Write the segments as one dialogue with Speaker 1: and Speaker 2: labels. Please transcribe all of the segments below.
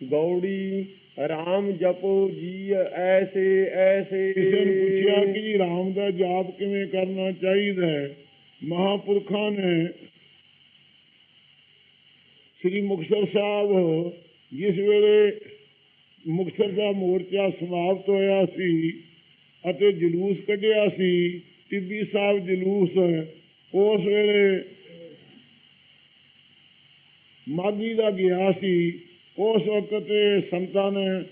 Speaker 1: Gauri RAM ਜਪੋ ਜੀ ਐਸੇ ਐਸੇ।
Speaker 2: ਕਿਸੇ ਨੂੰ ਪੁੱਛਿਆ ਕਿ ਜੀ ਰਾਮ ਦਾ ਜਾਪ ਕਿਵੇਂ ਕਰਨਾ ਚਾਹੀਦਾ ਹੈ, ਮਹਾਪੁਰਖਾਂ ਨੇ ਸ੍ਰੀ ਮੁਕਤਸਰ ਸਾਹਿਬ, ਜਿਸ ਵੇਲੇ ਮੁਕਤਸਰ ਦਾ ਮੋਰਚਾ ਸਮਾਪਤ ਹੋਇਆ ਸੀ ਅਤੇ ਜਲੂਸ ਕੱਢਿਆ ਸੀ, ਟਿੱਬੀ ਸਾਹਿਬ ਜਲੂਸ, ਉਸ ਵੇਲੇ ਮਾਗੀ ਦਾ ਗਿਆ ਸੀ। ਉਸ ਵਕਤ ਤੇ ਸੰਤਾਂ ਨੇ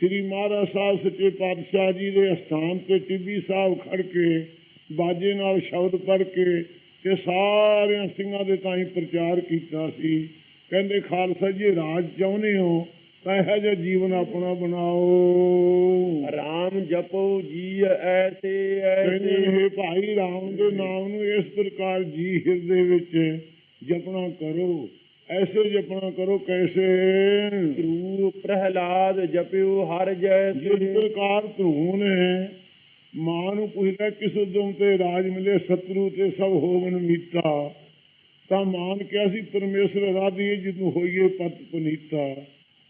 Speaker 2: ਸ੍ਰੀ ਮਹਾਰਾਜ ਸਾਹਿਬ ਸੱਚੇ ਪਾਤਸ਼ਾਹ ਜੀ ਦੇ ਅਸਥਾਨ ਤੇ ਟਿੱਬੀ ਸਾਹਿਬ ਖੜ ਕੇ ਬਾਜੇ ਨਾਲ ਸ਼ਬਦ ਪੜ੍ਹ ਕੇ ਤੇ ਸਾਰਿਆਂ ਸਿੰਘਾਂ ਦੇ ਤਾਈਂ ਪ੍ਰਚਾਰ ਕੀਤਾ ਸੀ। ਕਹਿੰਦੇ ਖਾਲਸਾ ਜੀ ਰਾਜ ਚਾਹੁੰਦੇ ਹੋ ਤਾਂ ਇਹੋ ਜਿਹਾ ਜੀਵਨ ਆਪਣਾ ਬਣਾਓ।
Speaker 1: RAM ਜਪੋ ਜੀ ਐਸੇ ਐਸੇ।
Speaker 2: ਭਾਈ ਰਾਮ ਦੇ ਨਾਮ ਨੂੰ ਇਸ ਪ੍ਰਕਾਰ ਜੀ ਹਿਰਦੇ ਵਿੱਚ ਜਪਣਾ ਕਰੋ। ਐਸੇ ਜਪਣਾ ਕਰੋ ਕੈਸੇ?
Speaker 1: ਧਰੂ ਪ੍ਰਹਿਲਾਦ ਜਪਿਓ ਹਰ
Speaker 2: ਜਿਸ
Speaker 1: ਜੈਸੇ
Speaker 2: ਪ੍ਰਕਾਰ ਧਰੂ ਨੇ ਮਾਂ ਨੂੰ ਪੁੱਛਦਾ ਕਿਸ ਉਦਮ ਤੇ ਰਾਜ ਮਿਲੇ ਸ਼ਤਰੂ ਤੇ ਸਭ ਹੋਵਨ ਮੀਤਾ ਤਾਂ ਮਾਂ ਨੇ ਕਿਹਾ ਸੀ ਪਰਮੇਸ਼ਰ ਰਾਧੀਏ ਜਿਦੋਂ ਹੋਈਏ ਪਤ ਪੁਨੀਤਾ।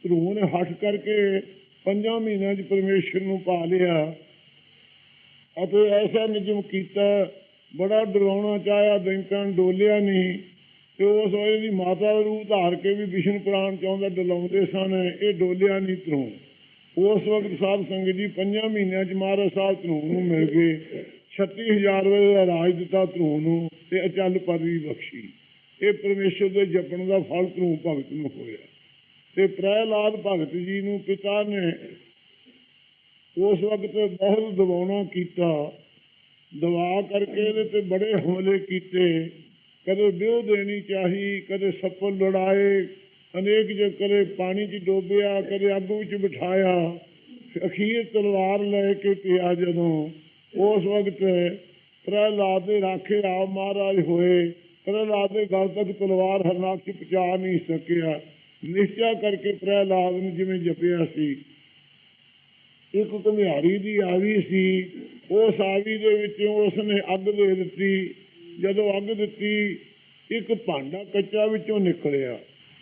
Speaker 2: ਧਰੂ ਨੇ ਹੱਠ ਕਰਕੇ ਪੰਜਾਂ ਮਹੀਨਿਆਂ 'ਚ ਪਰਮੇਸ਼ਰ ਨੂੰ ਪਾ ਲਿਆ। ਅਤੇ ਐਸਾ ਨਿਯਮ ਕੀਤਾ ਬੜਾ ਡਰਾਉਣਾ ਚਾਹਿਆ ਨੂੰ ਡੋਲਿਆ ਨਹੀਂ। ਤੇ ਉਸ ਵੇਲੇ ਦੀ ਮਾਤਾ ਦਾ ਰੂਪ ਧਾਰ ਕੇ ਵੀ ਵਿਸ਼ਨ ਪੁਰਾਣ ਚਾਹੁੰਦਾ ਡਲਾਉਂਦੇ ਸਨ, ਇਹ ਡੋਲਿਆ ਨਹੀਂ ਧਰੂ ਉਸ ਵਕਤ ਸਾਧ ਸੰਗਤ ਜੀ ਪੰਜਾਂ ਮਹੀਨਿਆਂ ਚ ਮਹਾਰਾਜ ਸਾਹਿਬ ਧਰੂ ਨੂੰ ਮਿਲ ਗਏ। 36000 ਵੇ ਦਾ ਰਾਜ ਦਿੱਤਾ ਧਰੂ ਨੂੰ ਤੇ ਅਚਲ ਪਦਵੀ ਬਖਸ਼ੀ। ਇਹ ਪਰਮੇਸ਼ਰ ਦੇ ਜਪਣ ਦਾ ਫਲ ਧਰੂ ਭਗਤ ਨੂੰ ਹੋਇਆ। ਤੇ ਪ੍ਰਹਿਲਾਦ ਭਗਤ ਜੀ ਨੂੰ ਪਿਤਾ ਨੇ ਉਸ ਵਕਤ ਬਹੁਤ ਦਬਾਉਣਾ ਕੀਤਾ। ਦਵਾ ਕਰਕੇ ਇਹਦੇ ਤੇ ਬੜੇ ਹਮਲੇ ਕੀਤੇ। ਕਦੇ ਵਿਉ ਦੇਣੀ ਚਾਹੀ, ਕਦੇ ਸੱਪਲ ਲੜਾਏ। ਅਨੇਕ ਜੇ ਕਦੇ ਪਾਣੀ 'ਚ ਡੋਬਿਆ, ਕਦੇ ਅੱਗ ਵਿੱਚ ਬਿਠਾਇਆ। ਅਖੀਰ ਤਲਵਾਰ ਲੈ ਕੇ ਪਿਆ ਜਦੋਂ। ਉਸ ਵਕਤ ਪ੍ਰਹਿਲਾਦ ਦੇ ਰਾਖੇ ਆਪ ਮਹਾਰਾਜ ਹੋਏ। ਪ੍ਰਹਿਲਾਦ ਦੇ ਗਲ ਤੱਕ ਤਲਵਾਰ ਹਰਨਾਕ ਚ ਪਹੁੰਚਾ ਨਹੀਂ ਸਕਿਆ। ਨਿਸ਼ਚਾ ਕਰਕੇ ਪ੍ਰਹਿਲਾਦ ਨੂੰ ਜਿਵੇਂ ਜਪਿਆ ਸੀ। ਇੱਕ ਘੁਮਿਆਰੀ ਦੀ ਆਵੀ ਸੀ। ਉਸ ਆਵੀ ਦੇ ਵਿੱਚੋਂ ਉਸਨੇ ਅੱਗ ਦੇ ਦਿੱਤੀ। ਜਦੋਂ ਅੱਗ ਦਿੱਤੀ, ਇੱਕ ਭਾਂਡਾ ਕੱਚਾ ਵਿੱਚੋਂ ਨਿਕਲਿਆ।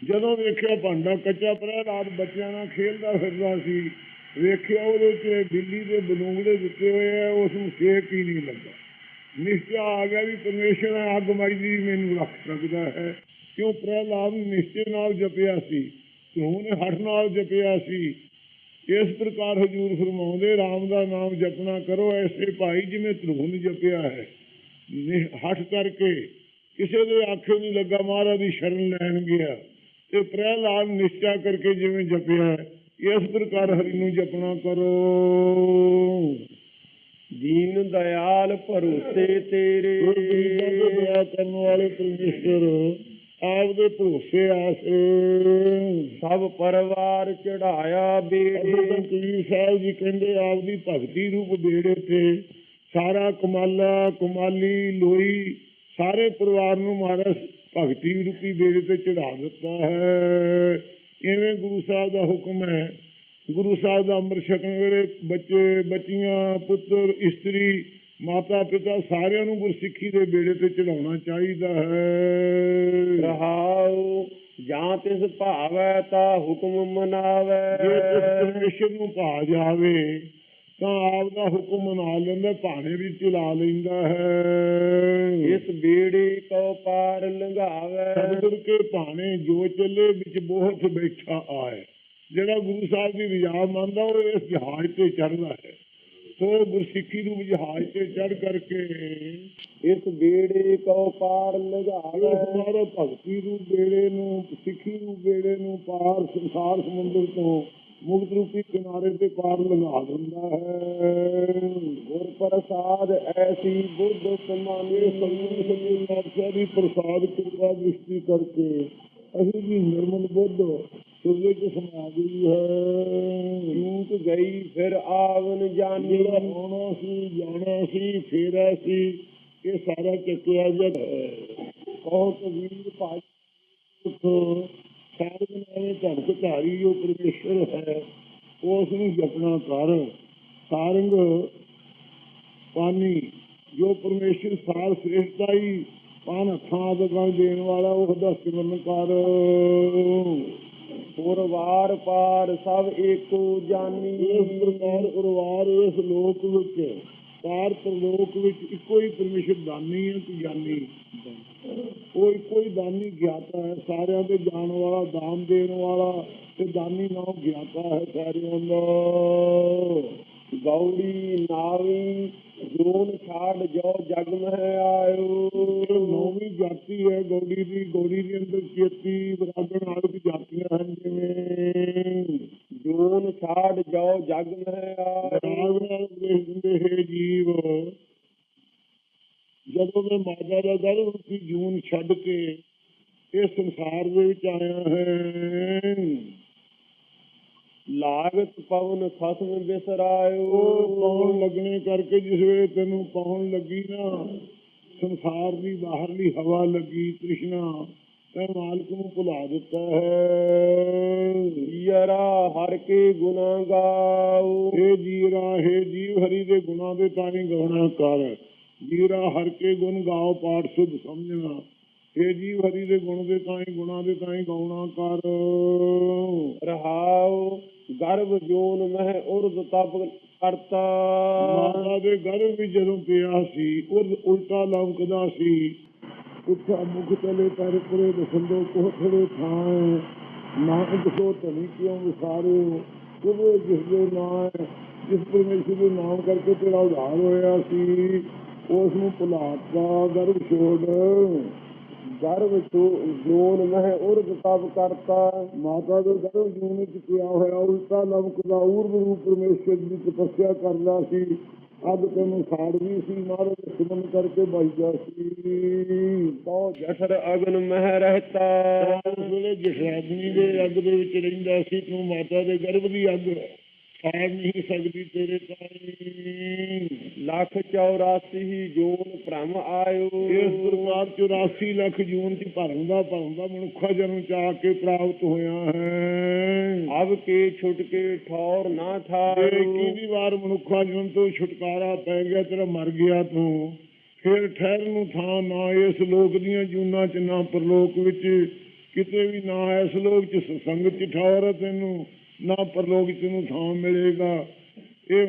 Speaker 2: ਜਦੋਂ ਵੇਖਿਆ ਭਾਂਡਾ ਕੱਚਾ ਪ੍ਰਹਿਲਾਦ ਬੱਚਿਆਂ ਨਾਲ ਖੇਡਦਾ ਫਿਰਦਾ ਸੀ। ਵੇਖਿਆ ਉਹਦੇ ਚ ਬਿੱਲੀ ਦੇ ਬਲੂੰਗੜੇ ਦਿੱਤੇ ਹੋਏ ਆ, ਉਸ ਨੂੰ ਸੇਕ ਹੀ ਨਹੀਂ ਲੱਗਾ। ਨਿਸ਼ਚਾ ਆ ਗਿਆ ਵੀ ਪਰਮੇਸ਼ਰ ਅੱਗ ਮਾਈ ਮੈਨੂੰ ਰੱਖ ਸਕਦਾ ਹੈ। ਕਿਉਂ? ਪ੍ਰਹਿਲਾਦ ਨਿਸ਼ਚੇ ਨਾਲ ਜਪਿਆ ਸੀ। ਧਰੂ ਨੇ ਹੱਠ ਨਾਲ ਜਪਿਆ ਸੀ। ਇਸ ਪ੍ਰਕਾਰ ਹਜੂਰ ਫਰਮਾਉਂਦੇ RAM ਦਾ ਨਾਮ ਜਪਣਾ ਕਰੋ, ਐਸੇ ਭਾਈ ਜਿਵੇਂ ਧਰੂ ਜਪਿਆ ਹੈ। ਹੱਠ ਕਰਕੇ ਕਿਸੇ ਦੇ ਆਖੇ ਨਹੀਂ ਲੱਗਾ ਮਹਾਰਾਜ ਦੀ ਸ਼ਰਨ ਲੈਣ ਗਿਆ। ਤੇ ਪ੍ਰਹਿਲਾਦ ਨਿਸ਼ਚਾ ਕਰਕੇ ਜਿਵੇਂ ਜਪਿਆ ਇਸ ਪ੍ਰਕਾਰ ਹਰੀ ਨੂੰ ਜਪਣਾ ਕਰੋ।
Speaker 1: ਦੀਨ ਦਇਆਲ ਭਰੋਸੇ ਤੇਰੇ।
Speaker 2: ਦੇ ਦਇਆ ਕਰਨ ਵਾਲੇ ਪਰਮੇਸ਼ਰ ਆਪ ਦੇ ਭਰੋਸੇ ਆਸਰੇ।
Speaker 1: ਸਭ ਪਰਿਵਾਰ ਚੜਾਇਆ ਬੇੜੇ।
Speaker 2: ਸਾਹਿਬ ਜੀ ਕਹਿੰਦੇ ਆਪ ਦੀ ਭਗਤੀ ਰੂਪ ਬੇੜੇ ਤੇ ਸਾਰਾ ਕਮਾਲਾ ਕਮਾਲੀ ਲੋਈ ਸਾਰੇ ਪਰਿਵਾਰ ਨੂੰ ਮਹਾਰਾਜ ਭਗਤੀ ਰੂਪੀ ਬੇੜੇ ਤੇ ਚੜਾ ਦਿੱਤਾ ਹੈ। ਇਵੇਂ ਗੁਰੂ ਸਾਹਿਬ ਦਾ ਹੁਕਮ ਹੈ। ਗੁਰੂ ਸਾਹਿਬ ਦਾ ਅੰਮ੍ਰਿਤ ਛਕਣ ਵੇਲੇ ਬੱਚੇ ਬੱਚੀਆਂ ਪੁੱਤਰ ਇਸਤਰੀ ਮਾਤਾ ਪਿਤਾ ਸਾਰਿਆਂ ਨੂੰ ਗੁਰਸਿੱਖੀ ਦੇ ਬੇੜੇ ਤੇ ਚੜਾਉਣਾ ਚਾਹੀਦਾ ਹੈ।
Speaker 1: ਰਹਾਉ ਜਾਂ ਤਿਸ ਭਾਵੈ ਤਾ ਹੁਕਮ ਮਨਾਵੈ।
Speaker 2: ਜੇ ਉਸ ਪਰਮੇਸ਼ਰ ਨੂੰ ਭਾ ਜਾਵੇ ਤਾਂ ਆਪ ਦਾ ਹੁਕਮ ਮਨਾ ਲੈਂਦਾ ਭਾਣੇ ਵੀ ਚਲਾ ਲੈਂਦਾ ਹੈ।
Speaker 1: ਇਸ ਬੇੜੇ ਕੋ ਪਾਰ ਲੰਘਾਵੈ।
Speaker 2: ਸਤਿਗੁਰ ਕੇ ਭਾਣੇ ਜੋ ਚੱਲੇ ਵਿੱਚ ਬਹੁਤ ਬੈਠਾ ਆਏ। ਜਿਹੜਾ ਗੁਰੂ ਸਾਹਿਬ ਦੀ ਰਿਜਾ ਮੰਨਦਾ ਉਹ ਇਸ ਜਹਾਜ਼ ਤੇ ਚੜ੍ਹਦਾ ਹੈ। ਸੋ ਗੁਰਸਿੱਖੀ ਨੂੰ ਜਹਾਜ਼ ਤੇ ਚੜ੍ਹ ਕਰਕੇ
Speaker 1: ਇਸ ਬੇੜੇ ਕੋ ਪਾਰ
Speaker 2: ਉਹ
Speaker 1: ਲੰਘਾਵੈ
Speaker 2: ਹਮਾਰੇ ਭਗਤੀ ਰੂਪ ਬੇੜੇ ਨੂੰ ਸਿੱਖੀ ਰੂਪ ਬੇੜੇ ਨੂੰ ਪਾਰ ਸੰਸਾਰ ਸਮੁੰਦਰ ਤੋਂ ਮੁਕਤ ਰੂਪੀ ਕਿਨਾਰੇ ਤੇ ਪਾਰ ਲੰਘਾ ਦਿੰਦਾ ਹੈ।
Speaker 1: ਗੁਰ ਪ੍ਰਸਾਦ ਐਸੀ ਬੁੱਧ ਸਮਾਨੇ
Speaker 2: ਇਹ ਸੰਗਤ ਸੱਚੇ ਦੀ ਪ੍ਰਸਾਦ ਕਿਰਪਾ ਦ੍ਰਿਸ਼ਟੀ ਕਰਕੇ ਅਸੀਂ ਵੀ ਨਿਰਮਲ ਬੁੱਧ ਸਿਰਦੇ ਚ ਸਮਾ ਗਈ ਹੈ।
Speaker 1: ਚੂਕ ਗਈ ਫਿਰ ਆਵਨ ਜਾਣੀ
Speaker 2: ਜਿਹੜਾ ਹੋਣਾ ਸੀ, ਜਾਣਾ ਸੀ, ਫੇਰਾ ਸੀ, ਇਹ ਸਾਰਾ ਚੱਕਿਆ ਜਦ ਕਹੋ ਕਬੀਰ ਭਾਈ ਉਠੋ ਸਾਰਗ ਨਾਮੇ ਧਰਤ ਧਾਰੀ ਜੋ ਪਰਮੇਸ਼ਰ ਹੈ, ਉਸ ਨੂੰ ਜਪਣਾ ਕਰ। ਸਾਰੰਗ ਪਾਨੀ ਜੋ ਪਰਮੇਸ਼ਰ ਸਾਰ ਸ੍ਰੇਸ਼ਟਾਈ ਪਾਨ ਹੱਥਾਂ ਆਦਿ ਦੇਣ ਵਾਲਾ ਉਹਦਾ ਸਿਮਰਨ ਕਰ।
Speaker 1: ਪੁਰਵਾਰ ਪਾਰ ਸਭ ਏਕੋ ਜਾਨੀ।
Speaker 2: ਇਸ ਪ੍ਰਕਾਰ ਉਰਵਾਰ ਇਸ ਲੋਕ ਵਿੱਚ ਪਾਰ ਪ੍ਰਲੋਕ ਵਿੱਚ ਇੱਕੋ ਹੀ ਪਰਮੇਸ਼ਰ ਦਾਨੀ ਹੈ ਤੇ ਜਾਨੀ ਉਹ ਇੱਕੋ ਹੀ ਦਾਨੀ ਗਿਆਤਾ ਹੈ। ਸਾਰਿਆਂ ਦੇ ਜਾਣ ਵਾਲਾ, ਦਾਨ ਦੇਣ ਵਾਲਾ ਤੇ ਦਾਨੀ ਨਾਮ ਗਿਆਤਾ ਹੈ। ਸਾਰਿਆਂ ਦਾ
Speaker 1: ਗੌੜੀ ਨਾਰੀ ਜੋਨ ਛਾੜ ਜੋ ਜਗ ਮਹਿ ਆਇਓ।
Speaker 2: ਨੌਵੀਂ ਜਾਤੀ ਹੈ ਗੌੜੀ ਦੀ ਗੌੜੀ ਦੇ ਅੰਦਰ ਚੇਤੀ ਬਰਾਗਣ ਆਦਿ ਜਾਤੀਆਂ ਹਨ ਜਿਵੇਂ।
Speaker 1: ਜੋਨ ਛਾੜ ਜੋ ਜਗ ਮਹਿ ਆਇਓ।
Speaker 2: ਰਾਗ ਹੈ ਜੀਵ। ਜਦੋਂ ਮੈਂ ਮਾਤਾ ਦਾ ਗਰਭ ਰੂਪੀ ਜੂਨ ਛੱਡ ਕੇ ਇਸ ਸੰਸਾਰ ਦੇ ਵਿੱਚ ਆਇਆ ਹੈ।
Speaker 1: ਲਾਗਤ ਪਵਨ ਖਸਮ ਬਿਸਰਾਇਓ
Speaker 2: ਪਾਉਣ ਲੱਗਣੇ ਕਰਕੇ ਜਿਸ ਵੇਲੇ ਤੈਨੂੰ ਪਾਉਣ ਲੱਗੀ ਨਾ ਸੰਸਾਰ ਦੀ ਬਾਹਰਲੀ ਹਵਾ ਲੱਗੀ ਤ੍ਰਿਸ਼ਨਾ ਤੈ ਮਾਲਕ ਨੂੰ ਭੁਲਾ ਦਿੱਤਾ ਹੈ।
Speaker 1: ਯਰਾ ਹਰ ਕੇ ਗੁਨਾ ਗਾਓ।
Speaker 2: ਹੇ ਜੀਰਾ ਹੇ ਜੀਵ ਹਰੀ ਦੇ ਗੁਣਾਂ ਦੇ ਤਾਈਂ ਗਾਉਣਾ ਕਰ। ਜੀਰਾ ਹਰ ਕੇ ਗੁਣ ਗਾਓ ਪਾਠ ਸੁਧ ਸਮਝਣਾ। ਹੇ ਜੀਵ ਹਰੀ ਦੇ ਗੁਣ ਦੇ ਤਾਈਂ ਗੁਣਾਂ ਦੇ ਤਾਈਂ ਗਾਉਣਾ ਕਰ।
Speaker 1: ਰਹਾਉ ਗਰਭ ਜੋਨ ਮਹਿ ਉਰਦ ਤਪ ਕਰਤਾ।
Speaker 2: ਮਾਤਾ ਦੇ ਗਰਭ ਵਿੱਚ ਜਦੋਂ ਪਿਆ ਸੀ ਉਹ ਉਲਟਾ ਲੰਕਦਾ ਸੀ। ਉੱਠਾ ਮੁਖ ਤਲੇ ਪਰ ਪੁਰੇ ਦਸੰਦੋ ਕੋਠੜੇ ਥਾਂ। ਨਾ ਕੋ ਧਨੀ ਕਿਉਂ ਵਿਸਾਰੇ? ਉਹ ਜਿਸ ਦੇ ਨਾਮ ਜਿਸ ਪਰਮੇਸ਼ਰ ਦੇ ਨਾਮ ਕਰਕੇ ਤੇਰਾ ਉਧਾਰ ਹੋਇਆ ਸੀ ਉਸ ਨੂੰ ਭੁਲਾਤਾ ਗਰਭ ਛੋੜ।
Speaker 1: ਗਰਭ ਜੋਨ ਮਹਿ ਉਰਦ ਤਪ ਕਰਤਾ।
Speaker 2: ਮਾਤਾ ਦੇ ਗਰਭ ਜੂਨ ਵਿੱਚ ਪਿਆ ਹੋਇਆ ਉਲਟਾ ਲਮਕਦਾ ਊਰਵ ਰੂਪ ਪਰਮੇਸ਼ਰ ਦੀ ਤਪੱਸਿਆ ਕਰਦਾ ਸੀ। ਅੱਗ ਤੈਨੂੰ ਸਾੜ ਸੀ, ਮਹਾਰਾਜ ਦੇ ਕਰਕੇ ਬਚਦਾ ਸੀ।
Speaker 1: ਤੋ ਜਠਰ ਅਗਨ ਮਹਿ ਰਹਤਾ।
Speaker 2: ਉਸ ਵੇਲੇ ਜਸ਼ਰਾਗਨੀ ਦੇ ਅੱਗ ਦੇ ਵਿੱਚ ਰਹਿੰਦਾ ਸੀ, ਤੂੰ ਮਾਤਾ ਦੇ ਗਰਭ ਦੀ ਅੱਗ ਸਾੜ ਨਹੀਂ ਸਕਦੀ ਤੇਰੇ ਤਾਈਂ।
Speaker 1: ਲੱਖ 84 ਜੋਨ ਭ੍ਰਮ ਆਇਓ।
Speaker 2: ਇਸ ਪ੍ਰਕਾਰ 84 ਲੱਖ ਜੂਨ ਚ ਭਰਮ ਦਾ ਭਰਮ ਦਾ ਮਨੁੱਖਾ ਜਨਮ ਚਾਹ ਕੇ ਪ੍ਰਾਪਤ ਹੋਇਆ ਹੈ।
Speaker 1: ਅਬ ਕੇ ਛੁਟ ਕੇ ਠੌਰ ਨਾ ਥਾਇਓ
Speaker 2: ਕਿੰਨੀ ਵਾਰ ਮਨੁੱਖਾ ਜਨਮ ਤੋਂ ਛੁਟਕਾਰਾ ਪੈ ਗਿਆ ਤੇਰਾ ਮਰ ਗਿਆ ਤੂੰ। ਫਿਰ ਠਹਿਰ ਨੂੰ ਥਾਂ ਨਾ ਇਸ ਲੋਕ ਦੀਆਂ ਜੂਨਾਂ ਚ ਨਾ ਪਰਲੋਕ ਵਿੱਚ। ਕਿਤੇ ਵੀ ਨਾ ਇਸ ਲੋਕ ਚ ਸਤਸੰਗ ਚ ਠੌਰ ਤੈਨੂੰ। ਨਾ ਪਰਲੋਕ ਚ ਤੈਨੂੰ ਥਾਂ ਮਿਲੇਗਾ। ਇਹ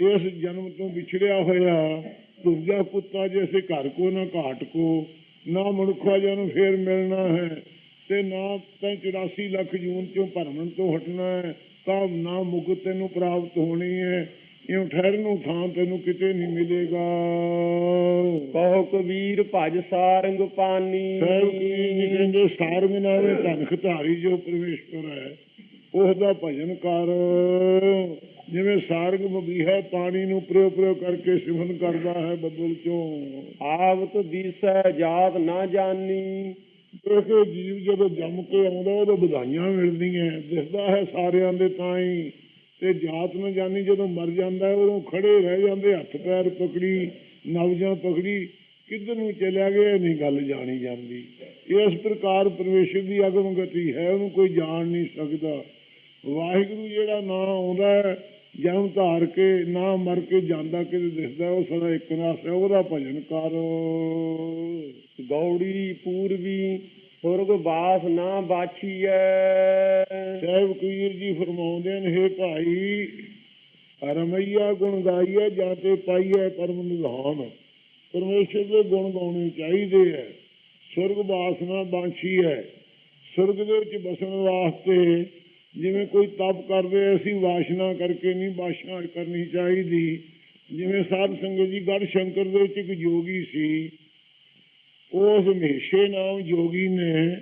Speaker 2: ਇਸ ਜਨਮ ਤੋਂ ਵਿਛੜਿਆ ਹੋਇਆ ਦੂਜਾ ਕੁੱਤਾ ਜੈਸੇ ਘਰ ਕੋ ਨਾ ਘਾਟ ਕੋ ਨਾ ਮਨੁੱਖਾ ਜਨਮ ਫੇਰ ਮਿਲਣਾ ਹੈ ਤੇ ਨਾ ਤਾਂ 84 ਲੱਖ ਜੂਨ ਚੋਂ ਭਰਮਣ ਤੋਂ ਹਟਣਾ ਹੈ ਤਾਂ ਨਾ ਮੁਕਤ ਤੈਨੂੰ ਪ੍ਰਾਪਤ ਹੋਣੀ ਹੈ। ਇਉਂ ਠਹਿਰਨ ਨੂੰ ਥਾਂ ਤੈਨੂੰ ਕਿਤੇ ਨਹੀਂ ਮਿਲੇਗਾ।
Speaker 1: ਕਹੋ ਕਬੀਰ ਭਜ ਸਾਰੰਗ ਪਾਨੀ।
Speaker 2: ਸਾਹਿਬ ਜੀ ਕਹਿੰਦੇ ਸਾਰੰਗ ਨਾਵੇਂ ਧਨ ਖਤਾਰੀ ਜੋ ਪਰਮੇਸ਼ਵਰ ਹੈ। ਉਸ ਦਾ ਭਜਨ ਕਰ। ਜਿਵੇਂ ਸਾਰੰਗ ਬਬੀਹਾ ਪਾਣੀ ਨੂੰ ਪ੍ਰਯੋਗ ਪ੍ਰਯੋਗ ਕਰਕੇ ਸਿਮਰਨ ਕਰਦਾ ਹੈ ਬੱਦਲ ਚੋਂ।
Speaker 1: ਆਵਤ ਦੀਸੈ ਜਾਤ ਨਾ ਜਾਣੀ
Speaker 2: ਦੇਖੋ ਜੀਵ ਜਦੋਂ ਜੰਮ ਕੇ ਆਉਂਦਾ ਉਹਦੇ ਵਧਾਈਆਂ ਮਿਲਦੀਆਂ। ਦਿਸਦਾ ਹੈ ਸਾਰਿਆਂ ਦੇ ਤਾਈਂ ਤੇ ਜਾਤ ਨਾ ਜਾਣੀ ਜਦੋਂ ਮਰ ਜਾਂਦਾ ਹੈ ਉਦੋਂ ਖੜੇ ਰਹਿ ਜਾਂਦੇ ਹੱਥ ਪੈਰ ਪਕੜੀ ਨਵਜਾਂ ਪਕੜੀ। ਕਿੱਧਰ ਨੂੰ ਚਲਿਆ ਗਿਆ ਨਹੀਂ ਗੱਲ ਜਾਣੀ ਜਾਂਦੀ। ਇਸ ਪ੍ਰਕਾਰ ਪਰਮੇਸ਼ਰ ਦੀ ਅਗਮ ਗਤੀ ਹੈ ਉਹਨੂੰ ਕੋਈ ਜਾਣ ਨਹੀਂ ਸਕਦਾ। ਵਾਹਿਗੁਰੂ ਜਿਹੜਾ ਨਾਂ ਆਉਂਦਾ ਹੈ ਜਨਮ ਧਾਰ ਕੇ ਨਾ ਮਰ ਕੇ ਜਾਂਦਾ ਕਿਤੇ ਦਿਸਦਾ ਉਹ ਸਦਾ ਇੱਕ ਨਾਸ ਹੈ ਉਹਦਾ ਭਜਨ ਕਰ।
Speaker 1: ਗੌੜੀ ਪੂਰਬੀ ਸੁਰਗ ਬਾਸ ਨਾ ਬਾਛੀਐ।
Speaker 2: ਸਾਹਿਬ ਕਬੀਰ ਜੀ ਫਰਮਾਉਂਦੇ ਨੇ ਹੇ ਭਾਈ ਰਮਈਆ ਗੁਣ ਗਾਈਐ ਜਾਂ ਤੇ ਪਾਈਐ ਪਰਮ ਨਿਧਾਨ। ਪਰਮੇਸ਼ਰ ਦੇ ਗੁਣ ਗਾਉਣੇ ਚਾਹੀਦੇ ਹੈ ਸੁਰਗ ਬਾਸਨਾ ਬਾਂਛੀ ਹੈ ਸੁਰਗ ਦੇ ਵਿੱਚ ਬਸਣ ਵਾਸਤੇ ਜਿਵੇਂ ਕੋਈ ਤਪ ਕਰਦੇ, ਅਸੀਂ ਵਾਸ਼ਨਾ ਕਰਕੇ ਨਹੀਂ, ਵਾਸ਼ਨਾ ਕਰਨੀ ਚਾਹੀਦੀ। ਜਿਵੇਂ ਸਾਧ ਸੰਗਤ ਜੀ ਗੜ ਸ਼ੰਕਰ ਦੇ ਵਿੱਚ ਇੱਕ ਯੋਗੀ ਸੀ, ਉਸ ਮਹੇਸ਼ੇ ਨਾਮ ਯੋਗੀ ਨੇ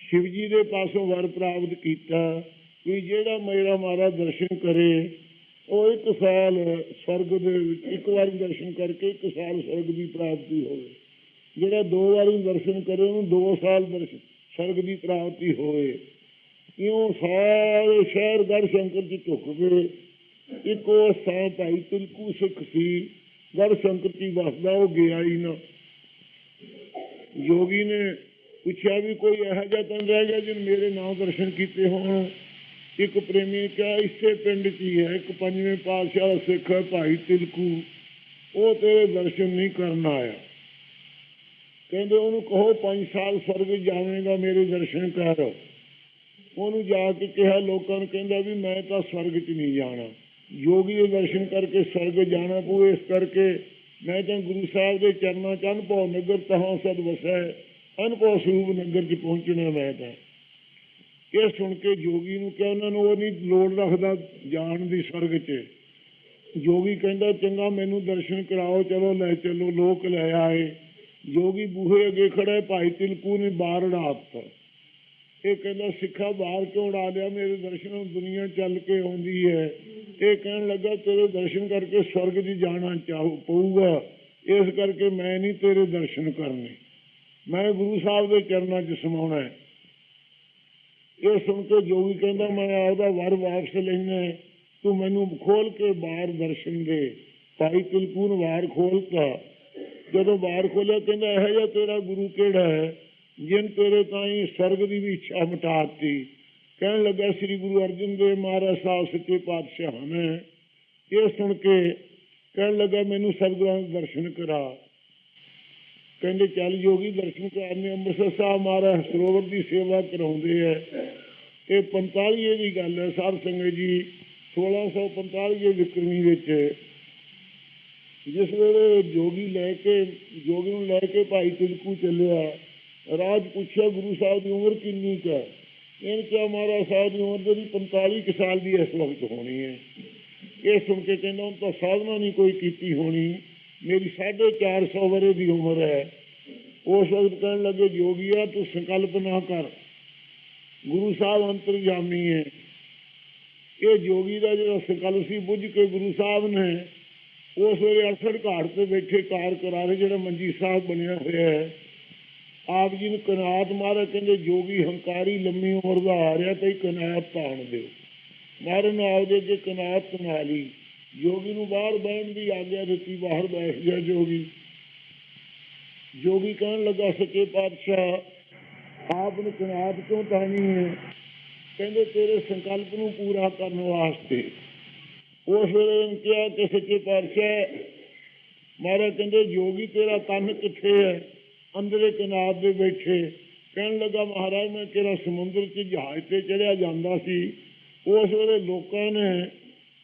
Speaker 2: ਸ਼ਿਵ ਜੀ ਦੇ ਪਾਸੋਂ ਵਰ ਪ੍ਰਾਪਤ ਕੀਤਾ ਕਿ ਜਿਹੜਾ ਮੇਰਾ ਮਾਰਾ ਦਰਸ਼ਨ ਕਰੇ, ਉਹ ਇੱਕ ਸਾਲ ਸਵਰਗ ਦੇ ਵਿੱਚ, ਇੱਕ ਵਾਰੀ ਦਰਸ਼ਨ ਕਰਕੇ ਇੱਕ ਸਾਲ ਸਵਰਗ ਦੀ ਪ੍ਰਾਪਤੀ ਹੋਵੇ। ਜਿਹੜਾ ਦੋ ਵਾਰੀ ਦਰਸ਼ਨ ਕਰੇ, ਉਹਨੂੰ ਦੋ ਸਾਲ ਦਰਸ਼ਨ ਸਵਰਗ ਦੀ ਪ੍ਰਾਪਤੀ ਹੋਵੇ। ਇਉਂ ਸਾਰੇ ਸ਼ਹਿਰ ਗੜ ਸ਼ੰਕਰ ਜੀ ਝੁਕ ਗਏ। ਇੱਕੋ ਸਾਂ ਭਾਈ ਤਿਲਕੂ ਸਿੱਖ ਸੀ। ਗੜ ਸ਼ੰਕਰ ਜੀ ਵਸਦਾ, ਉਹ ਗਿਆ ਹੀ ਨਾ। ਯੋਗੀ ਨੇ ਪੁੱਛਿਆ ਵੀ ਕੋਈ ਇਹੋ ਜਿਹਾ ਤਨ ਰਹਿ ਗਿਆ ਜਿਹਨੇ ਮੇਰੇ ਨਾਮ ਦਰਸ਼ਨ ਕੀਤੇ ਹੋਣ? ਇੱਕ ਪ੍ਰੇਮੀ ਕਿਹਾ, ਇਸੇ ਪਿੰਡ 'ਚ ਹੀ ਹੈ, ਇੱਕ ਪੰਜਵੇਂ ਪਾਤਸ਼ਾਹ ਦਾ ਸਿੱਖ ਹੈ ਭਾਈ ਤਿਲਕੂ। ਉਹ ਤੇਰੇ ਦਰਸ਼ਨ ਨਹੀਂ ਕਰਨ ਆਇਆ। ਕਹਿੰਦੇ ਉਹਨੂੰ ਕਹੋ 5 ਸਾਲ ਸਵਰਗ ਜਾਵੇਂਗਾ, ਮੇਰੇ ਦਰਸ਼ਨ ਕਰ। ਉਹਨੂੰ ਜਾ ਕੇ ਕਿਹਾ ਲੋਕਾਂ ਨੂੰ ਕਹਿੰਦਾ ਵੀ ਮੈਂ ਤਾਂ ਸਵਰਗ 'ਚ ਨਹੀਂ ਜਾਣਾ। ਯੋਗੀ ਦੇ ਦਰਸ਼ਨ ਕਰਕੇ ਸਵਰਗ ਜਾਣਾ ਪਊ ਇਸ ਕਰਕੇ ਮੈਂ ਤਾਂ ਗੁਰੂ ਸਾਹਿਬ ਦੇ ਚਰਨਾਂ 'ਚ ਅਨਭਉ ਨਗਰ ਤਹਾਂ ਸਦ ਵਸੈ ਅਨਭਉ ਸਰੂਪ ਨਗਰ 'ਚ ਪਹੁੰਚਣਾ ਮੈਂ ਤਾਂ। ਇਹ ਸੁਣ ਕੇ ਜੋਗੀ ਨੂੰ ਕਿਹਾ ਉਹਨਾਂ ਨੂੰ ਉਹ ਨਹੀਂ ਲੋੜ ਰੱਖਦਾ ਜਾਣ ਦੀ ਸਵਰਗ 'ਚ। ਜੋਗੀ ਕਹਿੰਦਾ ਚੰਗਾ ਮੈਨੂੰ ਦਰਸ਼ਨ ਕਰਾਓ ਚਲੋ ਲੈ ਚੱਲੋ ਲੋਕ ਲੈ ਆਏ। ਜੋਗੀ ਬੂਹੇ ਅੱਗੇ ਖੜਾ ਹੈ, ਭਾਈ ਤਿਲਕੂ ਨੇ ਬਾਹਰ ਉਡਾਤਾ ਇਹ ਕਹਿੰਦਾ, ਸਿੱਖਾ ਬਾਹਰ ਕਿਉਂ ਉਡਾ ਲਿਆ? ਮੇਰੇ ਦਰਸ਼ਨਾਂ ਦੁਨੀਆ ਚੱਲ ਕੇ ਆਉਂਦੀ ਹੈ। ਇਹ ਕਹਿਣ ਲੱਗਾ, ਤੇਰੇ ਦਰਸ਼ਨ ਕਰਕੇ ਸਵਰਗ 'ਚ ਜਾਣਾ ਚਾਹੂ ਪਊਗਾ। ਇਸ ਕਰਕੇ ਮੈਂ ਨਹੀਂ ਤੇਰੇ ਦਰਸ਼ਨ ਕਰਨੇ। ਮੈਂ ਗੁਰੂ ਸਾਹਿਬ ਦੇ ਚਰਨਾਂ 'ਚ ਸਮਾਉਣਾ ਹੈ। ਇਹ ਸੁਣ ਕੇ ਜੋਗੀ ਕਹਿੰਦਾ, ਮੈਂ ਆਪਦਾ ਵਰ ਵਾਪਸ ਲੈਣਾ ਤੂੰ ਮੈਨੂੰ ਖੋਲ ਕੇ ਬਾਹਰ ਦਰਸ਼ਨ ਦੇ। ਭਾਈ ਤਿਲਕੂ ਵਾਰ ਖੋਲਤਾ। ਜਦੋਂ ਵਾਰ ਖੋਲਿਆ, ਕਹਿੰਦਾ, ਇਹ ਜਿਹਾ ਤੇਰਾ ਗੁਰੂ ਕਿਹੜਾ ਹੈ? ਜਿਨ ਤੇਰੇ ਤਾਈਂ ਸਰਗ ਦੀ ਵੀ ਇੱਛਾ ਮਿਟਾਤੀ ਕਹਿਣ ਲੱਗਾ, ਸ੍ਰੀ ਗੁਰੂ ਅਰਜਨ ਦੇਵ ਮਹਾਰਾਜ ਸਾਹਿਬ, ਸੱਚੇ ਪਾਤਸ਼ਾਹ ਹਨ ਇਹ ਸੁਣ ਕੇ ਕਹਿਣ ਲੱਗਾ, ਮੈਨੂੰ ਸਤਿਗੁਰਾਂ ਦੇ ਦਰਸ਼ਨ ਕਰਾ। ਕਹਿੰਦੇ, ਚੱਲ ਜੋਗੀ, ਦਰਸ਼ਨ ਕਰਨੇ ਅੰਮ੍ਰਿਤਸਰ ਸਾਹਿਬ ਮਹਾਰਾਜ ਸਰੋਵਰ ਦੀ ਸੇਵਾ ਕਰਾਉਂਦੇ ਐ ਇਹ 45 ਦੀ ਗੱਲ ਹੈ, ਸਾਧ ਸੰਗਤ ਜੀ 1645 ਵਿਕਰਮੀ ਵਿੱਚ ਜਿਸ ਵੇਲੇ ਜੋਗੀ ਲੈ ਕੇ, ਜੋਗੀ ਨੂੰ ਲੈ ਕੇ ਭਾਈ ਤਿਲਕੂ ਚੱਲਿਆ ਰਾਜ ਪੁੱਛਿਆ ਗੁਰੂ ਸਾਹਿਬ ਦੀ ਉਮਰ ਕਿੰਨੀ ਕੁ ਹੈ? ਇਹਨੇ ਕਿਹਾ, ਮਹਾਰਾਜ ਸਾਹਿਬ ਦੀ ਉਮਰ ਜਿਹੜੀ 45 ਕੁ ਸਾਲ ਦੀ ਇਸ ਵਕਤ ਹੋਣੀ ਹੈ। ਇਹ ਸੁਣ ਕੇ ਕਹਿੰਦਾ, ਹੁਣ ਤਾਂ ਸਾਧਨਾ ਨਹੀਂ ਕੋਈ ਕੀਤੀ ਹੋਣੀ। ਮੇਰੀ 450 ਵਰੇ ਦੀ ਉਮਰ ਹੈ। ਉਸ ਵਕਤ ਕਹਿਣ ਲੱਗੇ ਜੋਗੀਆ ਤੂੰ ਸੰਕਲਪ ਨਾ ਕਰ। ਗੁਰੂ ਸਾਹਿਬ ਅੰਤਰਜਾਮੀ ਹੈ। ਇਹ ਜੋਗੀ ਦਾ ਜਿਹੜਾ ਸੰਕਲਪ ਸੀ, ਬੁੱਝ ਕੇ ਗੁਰੂ ਸਾਹਿਬ ਨੇ ਉਸ ਵੇਲੇ ਅਸਰ ਘਾਟ ਤੇ ਬੈਠੇ ਕਾਰ ਕਰਾਰੇ ਜਿਹੜਾ ਮੰਜੀ ਸਾਹਿਬ ਬਣਿਆ ਹੋਇਆ ਹੈ। ਆਪ ਜੀ ਨੂੰ ਕਨਾਤ ਮਹਾਰਾਜ ਕਹਿੰਦੇ, ਜੋਗੀ ਹੰਕਾਰੀ ਲੰਮੀ ਉਮਰ ਦਾ ਆ ਰਿਹਾ ਤੇ ਕਨਾਤ ਤਾਣ ਦਿਓ। ਮਹਾਰਾਜ ਨੇ ਆਪਦੇ ਅੱਗੇ ਕਨਾਤ ਬਣਾ ਲਈ। ਜੋਗੀ ਨੂੰ ਬਾਹਰ ਬਹਿਣ ਦੀ ਆਗਿਆ ਦਿੱਤੀ, ਬਾਹਰ ਬੈਠ ਗਿਆ ਜੋਗੀ। ਜੋਗੀ ਕਹਿਣ ਲੱਗਾ, ਸੱਚੇ ਪਾਤਸ਼ਾਹ, ਆਪ ਨੂੰ ਕਨਾਤ ਕਿਉਂ ਤਾਣੀ ਹੈ ਕਹਿੰਦੇ, ਤੇਰੇ ਸੰਕਲਪ ਨੂੰ ਪੂਰਾ ਕਰਨ ਵਾਸਤੇ। ਉਸ ਵੇਲੇ ਉਹਨੇ ਕਿਹਾ ਕਿ, ਸੱਚੇ ਪਾਤਸ਼ਾਹ, ਮਹਾਰਾਜ ਕਹਿੰਦੇ, ਜੋਗੀ ਤੇਰਾ ਤਨ ਕਿੱਥੇ ਹੈ? ਅੰਦਰੇ ਕਿਨਾਰ ਦੇ ਬੈਠੇ, ਕਹਿਣ ਲੱਗਾ, ਮਹਾਰਾਜ, ਮੈਂ ਤੇਰਾ ਸਮੁੰਦਰ 'ਚ ਜਹਾਜ਼ ਤੇ ਚੜਿਆ ਜਾਂਦਾ ਸੀ। ਉਸ ਵੇਲੇ ਲੋਕਾਂ ਨੇ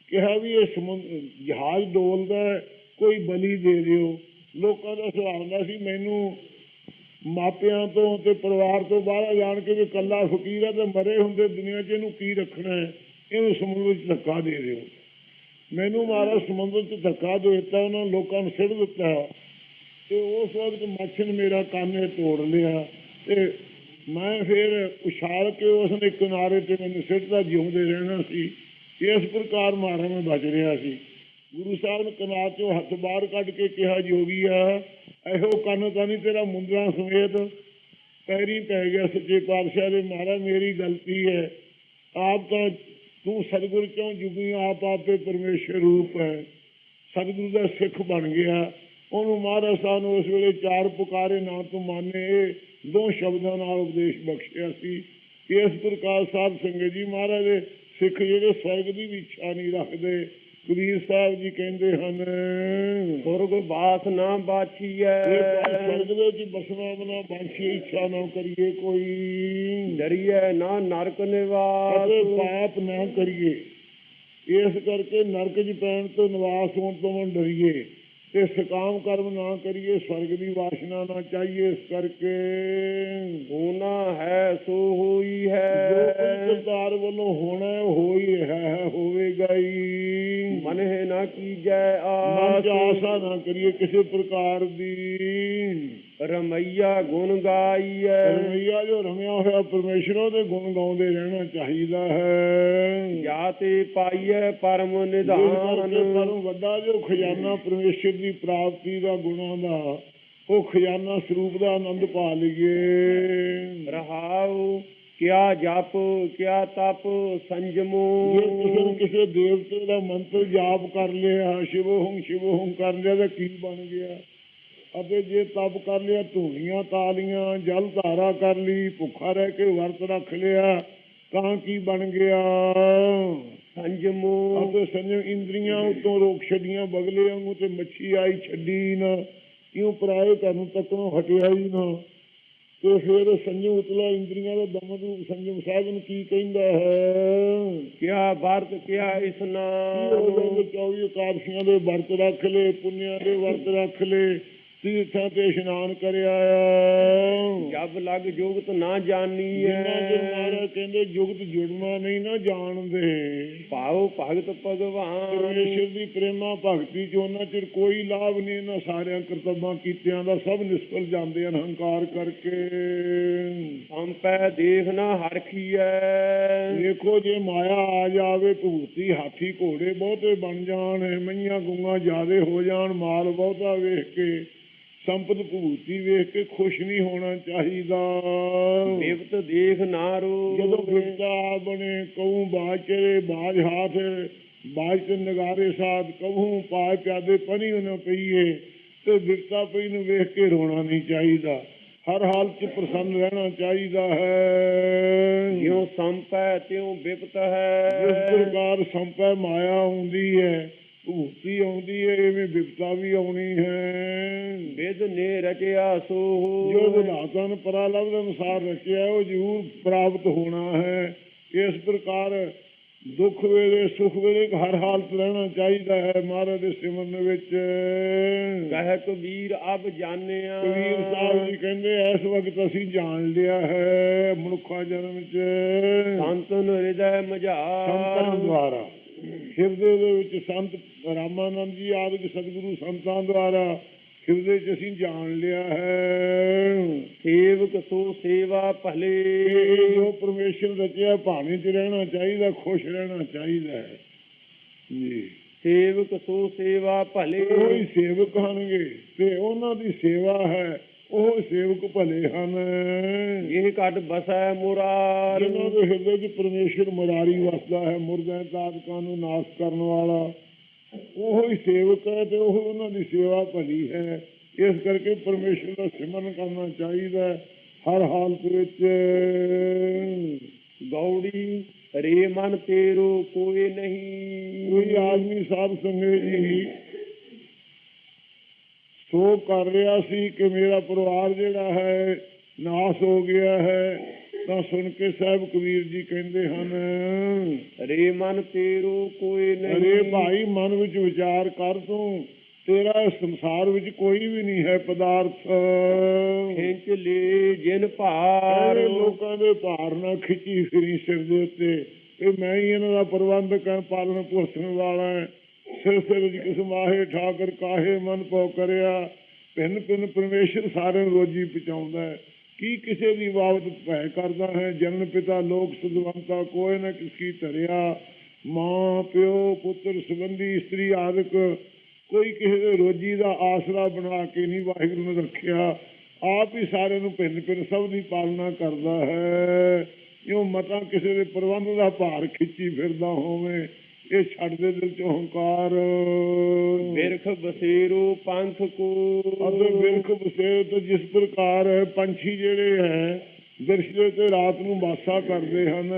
Speaker 2: ਕਿਹਾ ਵੀ ਇਹ ਸਮੁੰਦਰ ਜਹਾਜ਼ ਡੋਲਦਾ ਕੋਈ ਬਲੀ ਦੇ ਦਿਓ। ਲੋਕਾਂ ਦਾ ਸਵਾਲ ਹੁੰਦਾ ਸੀ, ਮੈਨੂੰ ਮਾਪਿਆਂ ਤੋਂ ਤੇ ਪਰਿਵਾਰ ਤੋਂ ਬਾਹਰ ਜਾਣ ਕੇ ਵੀ ਕੱਲਾ ਫਕੀਰ ਹੈ, ਤੇ ਮਰੇ ਹੁੰਦੇ ਦੁਨੀਆ 'ਚ ਇਹਨੂੰ ਕੀ ਰੱਖਣਾ ਹੈ? ਇਹਨੂੰ ਸਮੁੰਦਰ 'ਚ ਧੱਕਾ ਦੇ ਦਿਓ। ਮੈਨੂੰ ਮਾਰਾ ਸਮੁੰਦਰ 'ਚ ਧੱਕਾ ਦੇ ਦਿੱਤਾ, ਉਹਨਾਂ ਲੋਕਾਂ ਨੂੰ ਸਿੱਟ ਦਿੱਤਾ। ਤੇ ਉਸ ਵਕਤ ਮੱਛ ਨੇ ਮੇਰਾ ਕੰਨ ਤੋੜ ਲਿਆ ਤੇ ਮੈਂ ਫਿਰ ਉਛਾਲ ਕੇ ਉਸਨੇ ਕਿਨਾਰੇ ਤੇ ਮੈਨੂੰ ਸਿੱਟਦਾ ਜਿਉਂਦੇ ਰਹਿਣਾ ਸੀ। ਇਸ ਪ੍ਰਕਾਰ ਮਾਰਾ ਮੈਂ ਬਚ ਰਿਹਾ ਸੀ। ਗੁਰੂ ਸਾਹਿਬ ਨੇ ਕਿਨਾਰ ਚੋਂ ਹੱਥ ਬਾਹਰ ਕੱਢ ਕੇ ਕਿਹਾ, ਜੋਗੀ ਆ, ਇਹੋ ਕੰਨ ਤਾਂ ਨਹੀਂ ਤੇਰਾ ਮੁੰਦਰਾ ਸਮੇਤ ਪੈਰੀ ਪੈ ਗਿਆ ਸੱਚੇ ਪਾਤਸ਼ਾਹ ਦੇ। ਮਹਾਰਾਜ ਮੇਰੀ ਗਲਤੀ ਹੈ। ਆਪ ਤਾਂ ਤੂੰ ਸਤਿਗੁਰ ਚੋਂ ਜੁਗੀ ਆਪ ਆਪੇ ਪਰਮੇਸ਼ਰ ਰੂਪ ਹੈ। ਸਤਿਗੁਰੂ ਦਾ ਸਿੱਖ ਬਣ ਗਿਆ। ਉਹਨੂੰ ਮਹਾਰਾਜ ਸਾਹਿਬ ਨੇ ਉਸ ਵੇਲੇ ਚਾਰ ਪੁਕਾਰੇ ਨਾ ਤੂੰ ਮਾਨੇ ਦੋ ਸ਼ਬਦਾਂ ਨਾਲ ਉਪਦੇਸ਼ ਬਖਸ਼ਿਆ ਸੀ ਇਸ ਪ੍ਰਕਾਰ ਸਾਧ ਸੰਗਤ ਜੀ ਮਹਾਰਾਜ ਦੇ ਸਿੱਖ ਜਿਹੜੇ ਸਵਰਗ ਦੀ ਵੀ ਇੱਛਾ ਨਹੀਂ ਰੱਖਦੇ ਕਬੀਰ ਸਾਹਿਬ ਜੀ ਕਹਿੰਦੇ ਹਨ
Speaker 1: ਸੁਰਗ ਬਾਸ ਨਾ ਬਾਛੀਐ
Speaker 2: ਸਵਰਗ ਦੇ ਵਿੱਚ ਬਸਣਾ ਬਣਾ ਬਾਂਛੀ ਇੱਛਾ ਨਾ ਕਰੀਏ ਕੋਈ।
Speaker 1: ਡਰੀਐ ਨਾ ਨਰਕ ਨਿਵਾਸ।
Speaker 2: ਪਾਪ ਨਾ ਕਰੀਏ। ਇਸ ਕਰਕੇ ਨਰਕ 'ਚ ਪੈਣ ਤੋਂ ਨਿਵਾਸ ਹੋਣ ਤੋਂ ਡਰੀਏ। ਤੇ ਸਕਾਮ ਕਰਮ ਨਾ ਕਰੀਏ ਸਵਰਗ ਦੀ ਵਾਸ਼ਨਾ ਨਾ ਚਾਹੀਏ ਇਸ ਕਰਕੇ।
Speaker 1: ਹੋਣਾ ਹੈ ਸੋ ਹੋਈ
Speaker 2: ਜੋ
Speaker 1: ਹੈ
Speaker 2: ਕੋਈ ਕਰਤਾਰ ਵੱਲੋਂ ਹੋਣਾ ਹੈ, ਹੋ ਹੀ ਹੈ ਹੋਵੇਗਾ ਹੀ।
Speaker 1: ਮਨ ਹੈ ਨਾ ਕੀਜੈ
Speaker 2: ਮਨ 'ਚ
Speaker 1: ਆਸ।
Speaker 2: ਆਸਾ ਨਾ ਕਰੀਏ ਕਿਸੇ ਪ੍ਰਕਾਰ ਦੀ।
Speaker 1: ਰਮਈਆ ਗੁਣ ਗਾਈਐ।
Speaker 2: ਰਮਈਆ ਜੋ ਰਮਿਆ ਹੋਇਆ ਪਰਮੇਸ਼ਰ ਉਹਦੇ ਗੁਣ ਗਾਉਂਦੇ ਰਹਿਣਾ ਚਾਹੀਦਾ ਹੈ।
Speaker 1: ਜਾਂ ਤੇ ਪਾਈਐ ਪਰਮ ਨਿਧਾਨ।
Speaker 2: ਪਰਮ ਵੱਡਾ ਜੋ ਖਜ਼ਾਨਾ ਪਰਮੇਸ਼ਰ ਦੀ ਪ੍ਰਾਪਤੀ ਦਾ ਗੁਣਾਂ ਦਾ ਉਹ ਖਜ਼ਾਨਾ ਸਰੂਪ ਦਾ ਆਨੰਦ ਪਾ ਲਈਏ।
Speaker 1: ਰਹਾਉ ਕਿਆ ਜਪ ਕਿਆ ਤਪ ਸੰਜਮੋ।
Speaker 2: ਜੇ ਕਿਸੇ ਕਿਸੇ ਦੇਵਤੇ ਦਾ ਮੰਤਰ ਜਾਪ ਕਰ ਲਿਆ ਸ਼ਿਵੋਹੰ ਸ਼ਿਵੋਹੰ ਕਰ ਲਿਆ ਤਾਂ ਕੀ ਬਣ ਗਿਆ? ਅਤੇ ਜੇ ਤਪ ਕਰ ਲਿਆ ਧੂਣੀਆਂ ਤਾਲੀਆਂ ਜਲ ਧਾਰਾ ਕਰ ਲਈ ਭੁੱਖਾ ਰਹਿ ਕੇ ਵਰਤ ਰੱਖ ਲਿਆ ਤਾਂ ਕੀ ਬਣ ਗਿਆ?
Speaker 1: ਸੰਜਮੋ
Speaker 2: ਅਤੇ ਸੰਜਮ ਇੰਦਰੀਆਂ ਉਤੋਂ ਰੋਕ ਛੱਡੀਆਂ ਬਗਲੇ ਵਾਂਗੂ ਤੇ ਮੱਛੀ ਆਈ ਛੱਡੀ ਨਾ। ਕਿਉਂ ਪਰਾਏ ਤੁਹਾਨੂੰ ਤੱਕਣੋਂ ਹਟਿਆ ਹੀ ਨਾ। ਤੇ ਫਿਰ ਸੰਜਮ ਉਤਲਾ ਇੰਦਰੀਆਂ ਦਾ ਦਮਨ ਰੂਪ ਸੰਜਮ ਸਾਧਨ ਕੀ ਕਹਿੰਦਾ ਹੈ?
Speaker 1: ਕਿਆ ਵਰਤ ਕਿਆ
Speaker 2: ਕੀ
Speaker 1: ਇਸਨਾਨ
Speaker 2: ਜਾਂਦੇ 24 ਇਕਾਦਸ਼ੀਆਂ ਦੇ ਵਰਤ ਰੱਖ ਲਏ ਪੁੰਨਿਆਂ ਦੇ ਵਰਤ ਰੱਖ ਲਏ। ਤੀਰਥਾਂ ਤੇ ਇਸ਼ਨਾਨ ਕਰਿਆ
Speaker 1: ਜਬ ਲਗ ਜੁਗਤ ਨਾ ਜਾਣੀਐ।
Speaker 2: ਜਿਨ੍ਹਾਂ ਦੇ ਮਹਾਰਾਜ ਕਹਿੰਦੇ ਜੁਗਤ ਜੁੜਨਾ ਨਹੀਂ ਨਾ ਜਾਣਦੇ।
Speaker 1: ਭਾਉ ਭਗਤ ਭਗਵਾਨ।
Speaker 2: ਪਰਮੇਸ਼ਰ ਦੀ ਪ੍ਰੇਮਾ ਭਗਤੀ ਚ ਉਹਨਾਂ ਚਿਰ ਕੋਈ ਲਾਭ ਨਹੀਂ ਇਹਨਾਂ ਸਾਰਿਆਂ ਕਰਤੱਵਾਂ ਕੀਤਿਆਂ ਦਾ ਸਭ ਨਿਸਫਲ ਜਾਂਦੇ ਹਨ ਹੰਕਾਰ ਕਰਕੇ।
Speaker 1: ਸੰਪੈ ਦੇਖ ਨਾ ਹਰਖੀਐ।
Speaker 2: ਦੇਖੋ ਜੇ ਮਾਇਆ ਆ ਜਾਵੇ ਭੂਤੀ ਹਾਥੀ ਘੋੜੇ ਬਹੁਤੇ ਬਣ ਜਾਣ ਮਈਆਂ ਗੁੰਗਾ ਜ਼ਿਆਦੇ ਹੋ ਜਾਣ ਮਾਲ ਬਹੁਤਾ ਵੇਖ ਕੇ ਸੰਪਤ ਭੂਤੀ ਵੇਖ ਕੇ ਖੁਸ਼ ਨਹੀਂ ਹੋਣਾ ਚਾਹੀਦਾ।
Speaker 1: ਦੇਵਤ ਦੇਖ ਨਾ ਰੋ
Speaker 2: ਜਦੋਂ ਆ ਬਣੇ ਕਹੂੰ ਬਾਜ ਚਰੇ ਬਾਜ ਹਾਥ ਬਾਜ ਤੇ ਨਗਾਰੇ ਸਾਥ ਕਹੂੰ ਪਾਏ ਪਿਆਦੇ ਪਨੀ ਉਹਨਾਂ ਪਈਏ ਤੇ ਬਿਰਤਾ ਪਈ ਨੂੰ ਵੇਖ ਕੇ ਰੋਣਾ ਨਹੀਂ ਚਾਹੀਦਾ। ਹਰ ਹਾਲ ਚ ਪ੍ਰਸੰਨ ਰਹਿਣਾ ਚਾਹੀਦਾ ਹੈ।
Speaker 1: ਜਿਉ ਸੰਪੈ ਤਿਉ ਬਿਪਤ
Speaker 2: ਜਿਸ
Speaker 1: ਹੈ
Speaker 2: ਪ੍ਰਕਾਰ ਸੰਪੈ ਮਾਇਆ ਆਉਂਦੀ ਹੈ ਭੂਤੀ ਆਉਂਦੀ ਹੈ ਐਵੇਂ ਬਿਪਤਾ ਵੀ ਆਉਣੀ ਹੈ।
Speaker 1: ਵਿਦ ਨੇ ਰਚਿਆ ਸੋ।
Speaker 2: ਜੋ ਵਿਧਾਤਾ ਨੇ ਪਰਾਲਬ ਦੇ ਅਨੁਸਾਰ ਰਚਿਆ ਉਹ ਜ਼ਰੂਰ ਪ੍ਰਾਪਤ ਹੋਣਾ ਹੈ। ਇਸ ਪ੍ਰਕਾਰ ਦੁੱਖ ਵੇਲੇ ਸੁਖ ਵੇਲੇ ਹਰ ਹਾਲਤ ਰਹਿਣਾ ਚਾਹੀਦਾ ਹੈ ਮਹਾਰਾਜ ਦੇ ਸਿਮਰਨ ਵਿੱਚ।
Speaker 1: ਕਹਿ ਕਬੀਰ ਅਬ ਜਾਣਿਆ।
Speaker 2: ਕਬੀਰ ਸਾਹਿਬ ਜੀ ਕਹਿੰਦੇ ਇਸ ਵਕਤ ਅਸੀਂ ਜਾਣ ਲਿਆ ਹੈ ਮਨੁੱਖਾ ਜਨਮ ਚ
Speaker 1: ਸੰਤਨ ਹਿਰਦੈ
Speaker 2: ਸੰਤਾਂ
Speaker 1: ਮਝਾਰ
Speaker 2: ਦੁਆਰਾ। ਹਿਰਦੇ ਦੇ ਵਿੱਚ ਸੰਤ ਰਾਮਾਨੰਦ ਜੀ ਆਦਿਕ ਸਤਿਗੁਰੂ ਸੰਤਾਂ ਦੁਆਰਾ ਹਿਰਦੇ ਚ ਅਸੀਂ ਜਾਣ ਲਿਆ ਹੈ।
Speaker 1: ਸੇਵਕ ਸੋ ਸੇਵਾ ਭਲੇ।
Speaker 2: ਜੋ ਪਰਮੇਸ਼ਰ ਰਚਿਆ ਭਾਣੇ 'ਚ ਰਹਿਣਾ ਚਾਹੀਦਾ ਖੁਸ਼ ਰਹਿਣਾ ਚਾਹੀਦਾ ਹੈ। ਜੀ।
Speaker 1: ਸੇਵਕ ਸੋ ਸੇਵਾ ਭਲੇ।
Speaker 2: ਹੀ ਸੇਵਕ ਹਨਗੇ ਤੇ ਉਹਨਾਂ ਦੀ ਸੇਵਾ ਹੈ। ਉਹ ਸੇਵਕ ਭਲੇ ਹਨ।
Speaker 1: ਇਹ ਘਟ ਬਸੈ ਮੁਰਾਰ।
Speaker 2: ਜਿਨ੍ਹਾਂ ਦੇ ਹਿਰਦੇ 'ਚ ਪਰਮੇਸ਼ਰ ਮੁਰਾਰੀ ਵਸਦਾ ਹੈ ਮੁਰਦਿਆਂ ਤਾਦਕਾਂ ਨੂੰ ਨਾਸ਼ ਕਰਨ ਵਾਲਾ। ਉਹ ਹੀ ਸੇਵਕ ਹੈ ਤੇ ਉਹ ਉਹਨਾਂ ਦੀ ਸੇਵਾ ਭਲੀ ਹੈ। ਇਸ ਕਰਕੇ ਪਰਮੇਸ਼ਰ ਦਾ ਸਿਮਰਨ ਕਰਨਾ ਚਾਹੀਦਾ ਹਰ ਹਾਲਤ ਵਿੱਚ।
Speaker 1: ਗੌੜੀ ਰੇ ਮਨ ਤੇਰੋ ਕੋਈ ਨਹੀਂ।
Speaker 2: ਕੋਈ ਆਦਮੀ ਸਾਧ ਸੰਗੇ ਜੀ ਸੋ ਕਰ ਰਿਹਾ ਸੀ ਕਿ ਮੇਰਾ ਪਰਿਵਾਰ ਜਿਹੜਾ ਹੈ ਨਾਸ ਹੋ ਗਿਆ ਹੈ। ਤਾਂ ਸੁਣ ਕੇ ਸਾਹਿਬ ਕਬੀਰ ਜੀ ਕਹਿੰਦੇ ਹਨ
Speaker 1: ਰੇ ਮਨ ਤੇਰੋ ਕੋਈ ਨਹੀਂ।
Speaker 2: ਅਰੇ ਭਾਈ ਮਨ ਵਿੱਚ ਵਿਚਾਰ ਕਰ ਤੂੰ। ਤੇਰਾ ਸੰਸਾਰ ਵਿੱਚ ਕੋਈ ਵੀ ਨਹੀਂ ਹੈ ਪਦਾਰਥ।
Speaker 1: ਖਿੰਚ ਲੈ ਜਿਨ ਭਾਰ।
Speaker 2: ਲੋਕਾਂ ਦੇ ਭਾਰ ਨਾਲ ਖਿੱਚੀ ਫਿਰੀ ਸਿਰ ਦੇ ਉੱਤੇ। ਇਹ ਮੈਂ ਹੀ ਇਹਨਾਂ ਦਾ ਪ੍ਰਬੰਧਕ ਹਾਂ ਪਾਲਣ ਪੋਸ਼ਣ ਵਾਲਾ ਹਾਂ। ਸਿਰ ਸਿਰ ਵਿੱਚ ਕਿਸ ਠਾਕਰ ਕਾਹੇ ਮਨ ਪਉ ਕਰਿਆ, ਭਿੰਨ ਭਿੰਨ ਪਰਮੇਸ਼ਰ ਸਾਰਿਆਂ ਨੂੰ ਰੋਜੀ ਪਹੁੰਚਾਉਂਦਾ ਹੈ। ਕੀ ਕਿਸੇ ਦੀ ਬਾਬਤ ਭੈ ਕਰਦਾ ਹੈ? ਜਨਮ ਪਿਤਾ ਲੋਕ ਸੁਦਵੰਤਾ ਕੋਈ ਨਾ ਕਿਸ ਧਰਿਆ। ਮਾਂ, ਪਿਓ, ਪੁੱਤਰ, ਸੰਬੰਧੀ, ਇਸਤਰੀ ਆਦਿਕ ਕੋਈ ਕਿਸੇ ਦੇ ਰੋਜੀ ਦਾ ਆਸਰਾ ਬਣਾ ਕੇ ਨਹੀਂ ਵਾਹਿਗੁਰੂ ਨੇ ਰੱਖਿਆ। ਆਪ ਹੀ ਸਾਰਿਆਂ ਨੂੰ ਭਿੰਨ ਭਿੰਨ ਸਭ ਦੀ ਪਾਲਣਾ ਕਰਦਾ ਹੈ। ਕਿਉਂ ਮਤਾ ਕਿਸੇ ਦੇ ਪ੍ਰਬੰਧ ਦਾ ਭਾਰ ਖਿੱਚੀ ਫਿਰਦਾ ਹੋਵੇ ਇਹ ਛੱਡ ਦੇ ਦਿਲ ਚੋਂ ਹੰਕਾਰ।
Speaker 1: ਬਿਰਖ ਬਸੇਰੋ ਪੰਥ ਕੋ।
Speaker 2: ਅਤੇ ਬਿਰਖ ਬਸੇਰ ਤੋਂ ਜਿਸ ਪ੍ਰਕਾਰ ਪੰਛੀ ਜਿਹੜੇ ਹੈ ਬਿਰਖ ਦੇ ਤੇ ਰਾਤ ਨੂੰ ਵਾਸਾ ਕਰਦੇ ਹਨ।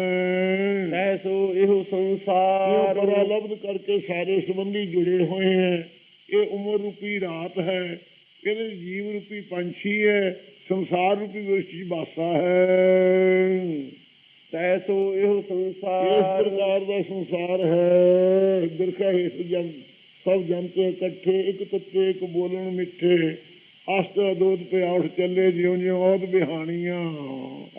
Speaker 1: ਐਸੋ ਇਹੋ ਸੰਸਾਰ।
Speaker 2: ਪਰਾਲਬਧ ਕਰਕੇ ਸਾਰੇ ਸੰਬੰਧੀ ਜੁੜੇ ਹੋਏ ਹੈ। ਇਹ ਉਮਰ ਰੂਪੀ ਰਾਤ ਹੈ। ਇਹਦੇ ਜੀਵ ਰੂਪੀ ਪੰਛੀ ਹੈ। ਸੰਸਾਰ ਰੂਪੀ ਵਿਰਸ਼ ਚ ਵਾਸਾ ਹੈ।
Speaker 1: ਤੈਸੋ ਇਹੋ
Speaker 2: ਇਸ
Speaker 1: ਸੰਸਾਰ
Speaker 2: ਪ੍ਰਕਾਰ ਦਾ ਸੰਸਾਰ ਹੈ। ਬਿਰਖਾ ਇਸ ਜਨ ਸਭ ਜਨਤੇ ਇਕੱਠੇ ਇੱਕ ਤੱਤੇ ਇੱਕ ਬੋਲਣ ਮਿੱਠੇ। ਅਸਤ ਅਦੋਦ ਪਿਆ ਉੱਠ ਚੱਲੇ ਜਿਉਂ ਜਿਉਂ ਔਦ ਬਿਹਾਣੀਆਂ।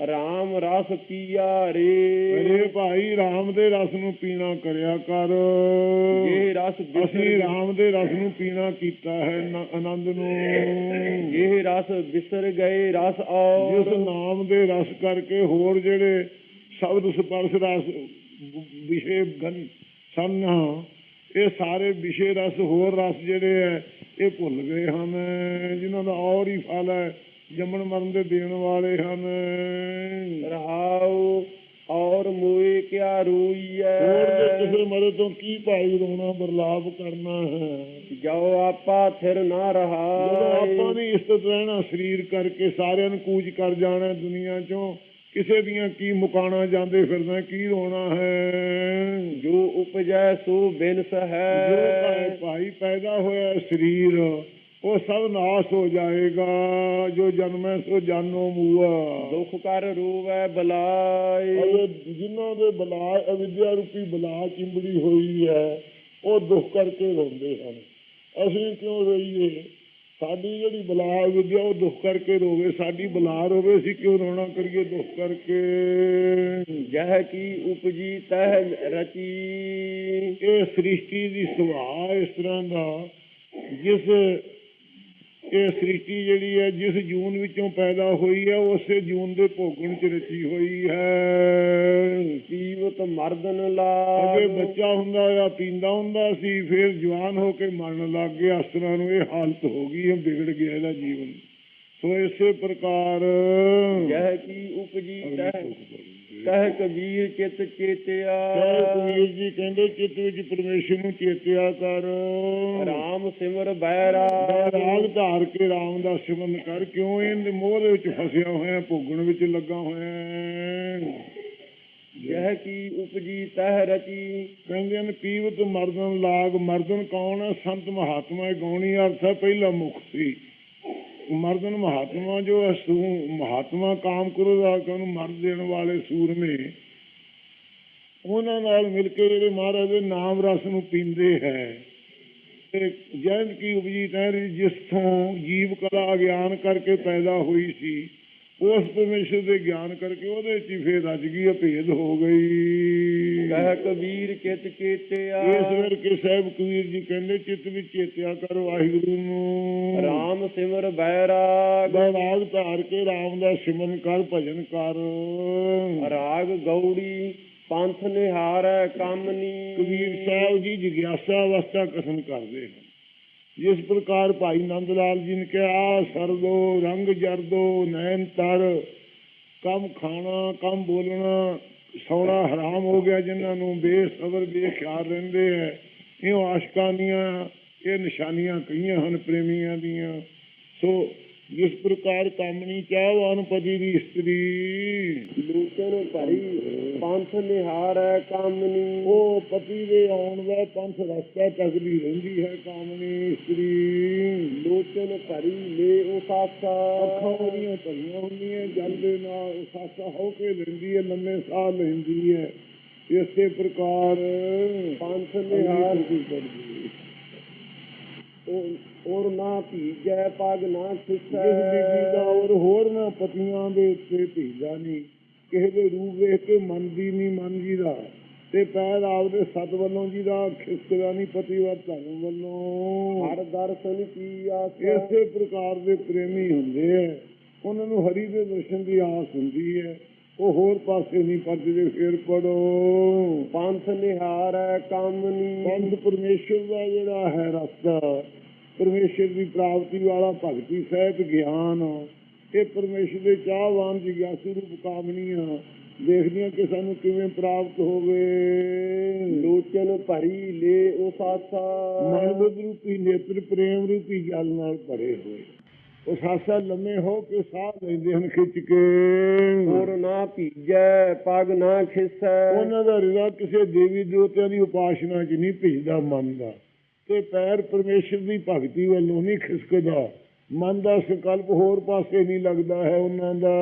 Speaker 1: ਰਾਮ ਰਸ ਪੀਆ ਰੇ।
Speaker 2: ਅਰੇ ਭਾਈ ਰਾਮ ਦੇ ਰਸ ਨੂੰ ਪੀਣਾ ਕਰਿਆ ਕਰ।
Speaker 1: ਇਹ ਰਸ
Speaker 2: ਅਸੀਂ ਰਾਮ ਦੇ ਰਸ ਨੂੰ ਪੀਣਾ ਕੀਤਾ ਹੈ ਆਨੰਦ ਨੂੰ।
Speaker 1: ਇਹ ਰਸ ਵਿਸਰ ਗਏ ਰਸ
Speaker 2: ਜਿਸ
Speaker 1: ਔਰ
Speaker 2: ਨਾਮ ਦੇ ਰਸ ਕਰਕੇ ਹੋਰ ਜਿਹੜੇ ਸ਼ਬਦ ਸਪਰਸ਼ ਰਸ ਵਿਸ਼ੇ ਗਨ ਸਨ ਇਹ ਸਾਰੇ ਵਿਸ਼ੇ ਰਸ ਹੋਰ ਰਸ ਜਿਹੜੇ ਹੈ ਇਹ ਭੁੱਲ ਗਏ ਹਨ। ਜਿਨ੍ਹਾਂ ਦਾ ਔਰ ਹੀ ਫਲ ਹੈ ਜੰਮਣ ਮਰਨ ਦੇ ਦੇਣ ਵਾਲੇ ਹਨ।
Speaker 1: ਰਹਾਉ ਔਰ ਮੋਏ ਕਿਆ ਰੋਈਐ
Speaker 2: ਹੋਰ ਜੇ ਕਿਸੇ ਮਰੇ ਤੋਂ ਕੀ ਭਾਈ ਰੋਣਾ ਬਰਲਾਪ ਕਰਨਾ ਹੈ?
Speaker 1: ਜੋ ਆਪਾ ਥਿਰ ਨਾ ਰਹਾ
Speaker 2: ਜਦੋਂ ਆਪਾਂ ਦੀ ਇਸਤਤ ਰਹਿਣਾ ਸਰੀਰ ਕਰਕੇ ਸਾਰਿਆਂ ਨੂੰ ਕੂਚ ਕਰ ਜਾਣਾ ਦੁਨੀਆ ਚੋਂ ਕਿਸੇ ਦੀਆਂ ਕੀ ਮੁਕਾਣਾ ਜਾਂਦੇ ਫਿਰਦਾ ਕੀ ਰੋਣਾ ਹੈ? ਜੋ
Speaker 1: ਜੋ ਉਪਜੈ ਸੋ ਬਿਨਸ ਹੈ
Speaker 2: ਭਾਈ ਪੈਦਾ ਹੋਇਆ ਸਰੀਰ ਉਹ ਸਭ ਨਾਸ ਹੋ ਜਾਏਗਾ। ਜੋ ਜਨਮੈ ਸੋ ਜਾਨੋ ਮੂਆ।
Speaker 1: ਦੁਖ ਕਰ ਰੂਵੈ ਬਲਾਈ
Speaker 2: ਜਿਨ੍ਹਾਂ ਦੇ ਬਲਾ ਅਵਿਦਿਆ ਰੂਪੀ ਬਲਾ ਚਿੰਬੜੀ ਹੋਈ ਹੈ ਉਹ ਦੁੱਖ ਕਰਕੇ ਰੋਂਦੇ ਹਨ। ਅਸੀਂ ਕਿਉਂ ਰੋਈਏ? ਸਾਡੀ ਜਿਹੜੀ ਬਲਾ ਵਿਦਿਆ ਉਹ ਦੁੱਖ ਕਰਕੇ ਰੋਵੇ, ਸਾਡੀ ਬਲਾ ਰੋਵੇ, ਅਸੀਂ ਕਿਉਂ ਰੋਣਾ ਕਰੀਏ ਦੁੱਖ ਕਰਕੇ?
Speaker 1: ਜਹ ਕੀ ਉਪਜੀ ਤਹ ਰਚੀ?
Speaker 2: ਇਹ ਸ੍ਰਿਸ਼ਟੀ ਦੀ ਸੁਭਾਅ ਇਸ ਤਰ੍ਹਾਂ ਦਾ, ਜਿਸ ਇਹ ਸ੍ਰਿਸ਼ਟੀ ਜਿਹੜੀ ਹੈ ਜਿਸ ਜੂਨ ਵਿੱਚੋਂ ਪੈਦਾ ਹੋਈ ਹੈ ਉਸੇ ਜੂਨ ਦੇ ਭੋਗਣ ਚ ਰਚੀ ਹੋਈ ਹੈ।
Speaker 1: ਜੀਵਤ ਮਰਦਨ
Speaker 2: ਅਗੇ
Speaker 1: ਲਾ
Speaker 2: ਬੱਚਾ ਹੁੰਦਾ ਆ ਪੀਂਦਾ ਹੁੰਦਾ ਸੀ ਫਿਰ ਜਵਾਨ ਹੋ ਕੇ ਮਰਨ ਲੱਗ ਗਿਆ। ਇਸ ਤਰ੍ਹਾਂ ਨੂੰ ਇਹ ਹਾਲਤ ਹੋ ਗਈ ਹੈ ਵਿਗੜ ਗਿਆ ਇਹਦਾ ਜੀਵਨ। ਸੋ ਇਸੇ ਪ੍ਰਕਾਰ
Speaker 1: ਜਹ ਕੀ ਉਪਜੀ ਤਹ ਕਹਿ ਕਬੀਰ ਚਿਤ ਚੇਤਿਆ।
Speaker 2: ਜੈ ਕਬੀਰ ਜੀ ਕਹਿੰਦੇ ਚਿੱਤ ਵਿੱਚ ਪਰਮੇਸ਼ਰ ਨੂੰ ਚੇਤਿਆ ਕਰ।
Speaker 1: ਰਾਮ ਸਿਮਰ ਬੈਰਾ।
Speaker 2: ਰਾਗ ਧਾਰ ਕੇ ਰਾਮ ਦਾ ਸਿਮਰਨ ਕਰ ਕਿਉਂ ਇਹਦੇ ਮੋਹ ਦੇ ਵਿੱਚ ਫਸਿਆ ਹੋਇਆ ਭੋਗਣ ਵਿੱਚ ਲੱਗਾ ਹੋਇਆ।
Speaker 1: ਜਹ ਕੀ ਉਪਜੀ ਤਹ ਰਚੀ।
Speaker 2: ਕਹਿੰਦੇ ਨੇ ਪੀਵਤ ਮਰਦਨ ਲਾਗ ਮਰਦਨ ਕੌਣ ਹੈ ਸੰਤ ਮਹਾਤਮਾ ਗੌਣੀ ਅਰਥ ਹੈ ਪਹਿਲਾ ਮੁਖ ਸੀ। ਮਰਦਨ ਮਹਾਤਮਾ, ਜੋ ਹੈ ਮਹਾਤਮਾ ਕਾਮ ਕਰੋ ਦਾ ਕਿ ਉਹਨੂੰ ਮਰ ਦੇਣ ਵਾਲੇ ਸੂਰਮੇ ਉਹਨਾਂ ਨਾਲ ਮਿਲ ਕੇ ਜਿਹੜੇ ਮਹਾਰਾਜ ਦੇ ਨਾਮ ਰਸ ਨੂੰ ਪੀਂਦੇ ਹੈ। ਤੇ ਜੈਨ ਕੀ ਉਪਜੀ ਤਹਿ ਜਿਸ ਤੋਂ ਜੀਵ ਕਲਾ ਅਗਿਆਨ ਕਰਕੇ ਪੈਦਾ ਹੋਈ ਸੀ। ਉਸ ਪਰਮੇਸ਼ਰ ਦੇ ਗਿਆਨ ਕਰਕੇ ਉਹਦੇ ਚ ਹੀ ਫੇਰ ਰਜ ਗਈ ਅਭੇਦ ਹੋ ਗਈ।
Speaker 1: ਕਹਿ ਕਬੀਰ ਚਿਤ ਚੇਤਿਆ।
Speaker 2: ਇਸ ਕਰਕੇ ਸਾਹਿਬ ਕਬੀਰ ਜੀ ਕਹਿੰਦੇ ਚਿੱਤ ਵਿੱਚ ਚੇਤਿਆ ਕਰ ਵਾਹਿਗੁਰੂ ਨੂੰ।
Speaker 1: ਰਾਮ ਸਿਮਰ ਬੈਰਾ
Speaker 2: ਦਾ ਰਾਗ ਧਾਰ ਕੇ ਰਾਮ ਦਾ ਸਿਮਰਨ ਕਰ ਭਜਨ ਕਰ।
Speaker 1: ਰਾਗ ਗੌੜੀ ਪੰਥ ਨਿਹਾਰੈ ਕਾਮਨੀ।
Speaker 2: ਕਬੀਰ ਸਾਹਿਬ ਜੀ ਜਿਗਿਆਸਾ ਅਵਸਥਾ ਕਥਨ ਕਰਦੇ ਹਨ ਜਿਸ ਪ੍ਰਕਾਰ ਭਾਈ ਨੰਦ ਲਾਲ ਜੀ ਨੇ ਕਿਹਾ ਸਰਦੋ ਰੰਗ ਜਰਦੋ ਨੈਣ ਤਰ। ਕੰਮ ਖਾਣਾ, ਕੰਮ ਬੋਲਣਾ, ਸੌਣਾ ਹਰਾਮ ਹੋ ਗਿਆ ਜਿਨ੍ਹਾਂ ਨੂੰ ਬੇਸਬਰ, ਬੇਖਿਆਲ ਰਹਿੰਦੇ ਐ ਇਹ ਆਸ਼ਕਾਂ ਦੀਆਂ ਇਹ ਨਿਸ਼ਾਨੀਆਂ ਕਈਆਂ ਹਨ ਪ੍ਰੇਮੀਆਂ ਦੀਆਂ। ਸੋ ਜਿਸ ਪ੍ਰਕਾਰ ਕਾਮਣੀ ਚਾਹਵਾਨ ਪਤੀ ਦੀ ਇਸਤਰੀ।
Speaker 1: ਲੂਚਨ ਭਰੀ ਪੰਥ ਨਿਹਾਰੈ ਕਾਮਨੀ
Speaker 2: ਉਹ ਪਤੀ ਦੇ ਆਉਣ ਦਾ ਪੰਥ ਰਸਤਾ ਤੱਕਦੀ ਰਹਿੰਦੀ ਹੈ ਕਾਮਣੀ ਇਸਤਰੀ।
Speaker 1: ਲੋਚਨ ਭਰੀ ਲੈ ਉਸਾਸਾ।
Speaker 2: ਅੱਖਾਂ ਉਹਦੀਆਂ ਭਰੀਆਂ ਹੁੰਦੀਆਂ ਜਲ ਦੇ ਨਾਲ ਉਹ ਸਾਸਾ ਹੋ ਕੇ ਲੈਂਦੀ ਹੈ ਲੰਮੇ ਸਾਹ ਲੈਂਦੀ ਹੈ। ਇਸੇ ਪ੍ਰਕਾਰ
Speaker 1: ਪੰਥ ਨਿਹਾਰ
Speaker 2: ਕੀ ਕਰਦੀ ਹੈ
Speaker 1: ਔਰ ਨਾ ਭੀਜੈ ਪਗ ਨਾ ਸਿਸੈ
Speaker 2: ਬੀਬੀ ਦਾ ਔਰ ਹੋਰ ਨਾ ਪਤੀਆਂ ਦੇ ਉੱਤੇ ਭੀਜਾ ਨਹੀਂ ਕਿਸੇ ਦੇ ਰੂਪ ਵੇਖ ਕੇ ਮੰਨਦੀ ਨਹੀਂ ਮਨ ਜੀ ਦਾ। ਤੇ ਪੈਰ ਆਪਦੇ ਸਤ ਵੱਲੋਂ ਜੀ ਦਾ ਖਿਸਕਦਾ ਨਹੀਂ ਪਤੀ ਵੱਲ ਧਨ ਵੱਲੋਂ।
Speaker 1: ਹਰ ਦਰਸ਼ਨ ਕੀ ਆਸ?
Speaker 2: ਇਸੇ ਪ੍ਰਕਾਰ ਦੇ ਪ੍ਰੇਮੀ ਹੁੰਦੇ ਐ। ਉਹਨਾਂ ਨੂੰ ਹਰੀ ਦੇ ਦਰਸ਼ਨ ਦੀ ਆਸ ਹੁੰਦੀ ਹੈ ਉਹ ਹੋਰ ਪਾਸੇ ਨਹੀਂ ਪਰਦੇ ਫੇਰ ਪੜੋ।
Speaker 1: ਪੰਥ ਨਿਹਾਰੈ ਕਾਮਨੀ।
Speaker 2: ਪੰਥ ਪਰਮੇਸ਼ਰ ਦਾ ਜਿਹੜਾ ਹੈ ਰਸਤਾ ਪਰਮੇਸ਼ਰ ਦੀ ਪ੍ਰਾਪਤੀ ਵਾਲਾ ਭਗਤੀ ਸਹਿਤ ਗਿਆਨ ਇਹ ਪਰਮੇਸ਼ਰ ਦੇ ਚਾਹਵਾਨ ਜਿਗਿਆਸੂ ਰੂਪ ਕਾਮਨੀਆਂ ਦੇਖਦੀਆਂ ਕਿ ਸਾਨੂੰ ਕਿਵੇਂ ਪ੍ਰਾਪਤ ਹੋਵੇ।
Speaker 1: ਲੋਚਨ ਭਰੀ ਲੈ ਉਸਾਸਾ
Speaker 2: ਮਨ ਬੁੱਧ ਰੂਪੀ ਨੇਤਰ ਪ੍ਰੇਮ ਰੂਪੀ ਜਲ ਨਾਲ ਭਰੇ ਹੋਏ। ਉਹ ਸਾਸਾ ਲੰਮੇ ਹੋ ਕੇ ਸਾਹ ਲੈਂਦੇ ਹਨ ਖਿੱਚ ਕੇ।
Speaker 1: ਔਰ ਨਾ ਭੀਜੈ ਪਗ ਨਾ ਖਿਸੈ।
Speaker 2: ਉਹਨਾਂ ਦਾ ਰਿਦਾ ਕਿਸੇ ਦੇਵੀ ਦੇਵਤਿਆਂ ਦੀ ਉਪਾਸ਼ਨਾ 'ਚ ਨਹੀਂ ਭਿੱਜਦਾ ਮਨ ਦਾ ਤੇ ਪੈਰ ਪਰਮੇਸ਼ਰ ਦੀ ਭਗਤੀ ਵੱਲੋਂ ਨਹੀਂ ਖਿਸਕਦਾ। ਮਨ ਦਾ ਸੰਕਲਪ ਹੋਰ ਪਾਸੇ ਨਹੀਂ ਲੱਗਦਾ ਹੈ ਉਹਨਾਂ ਦਾ।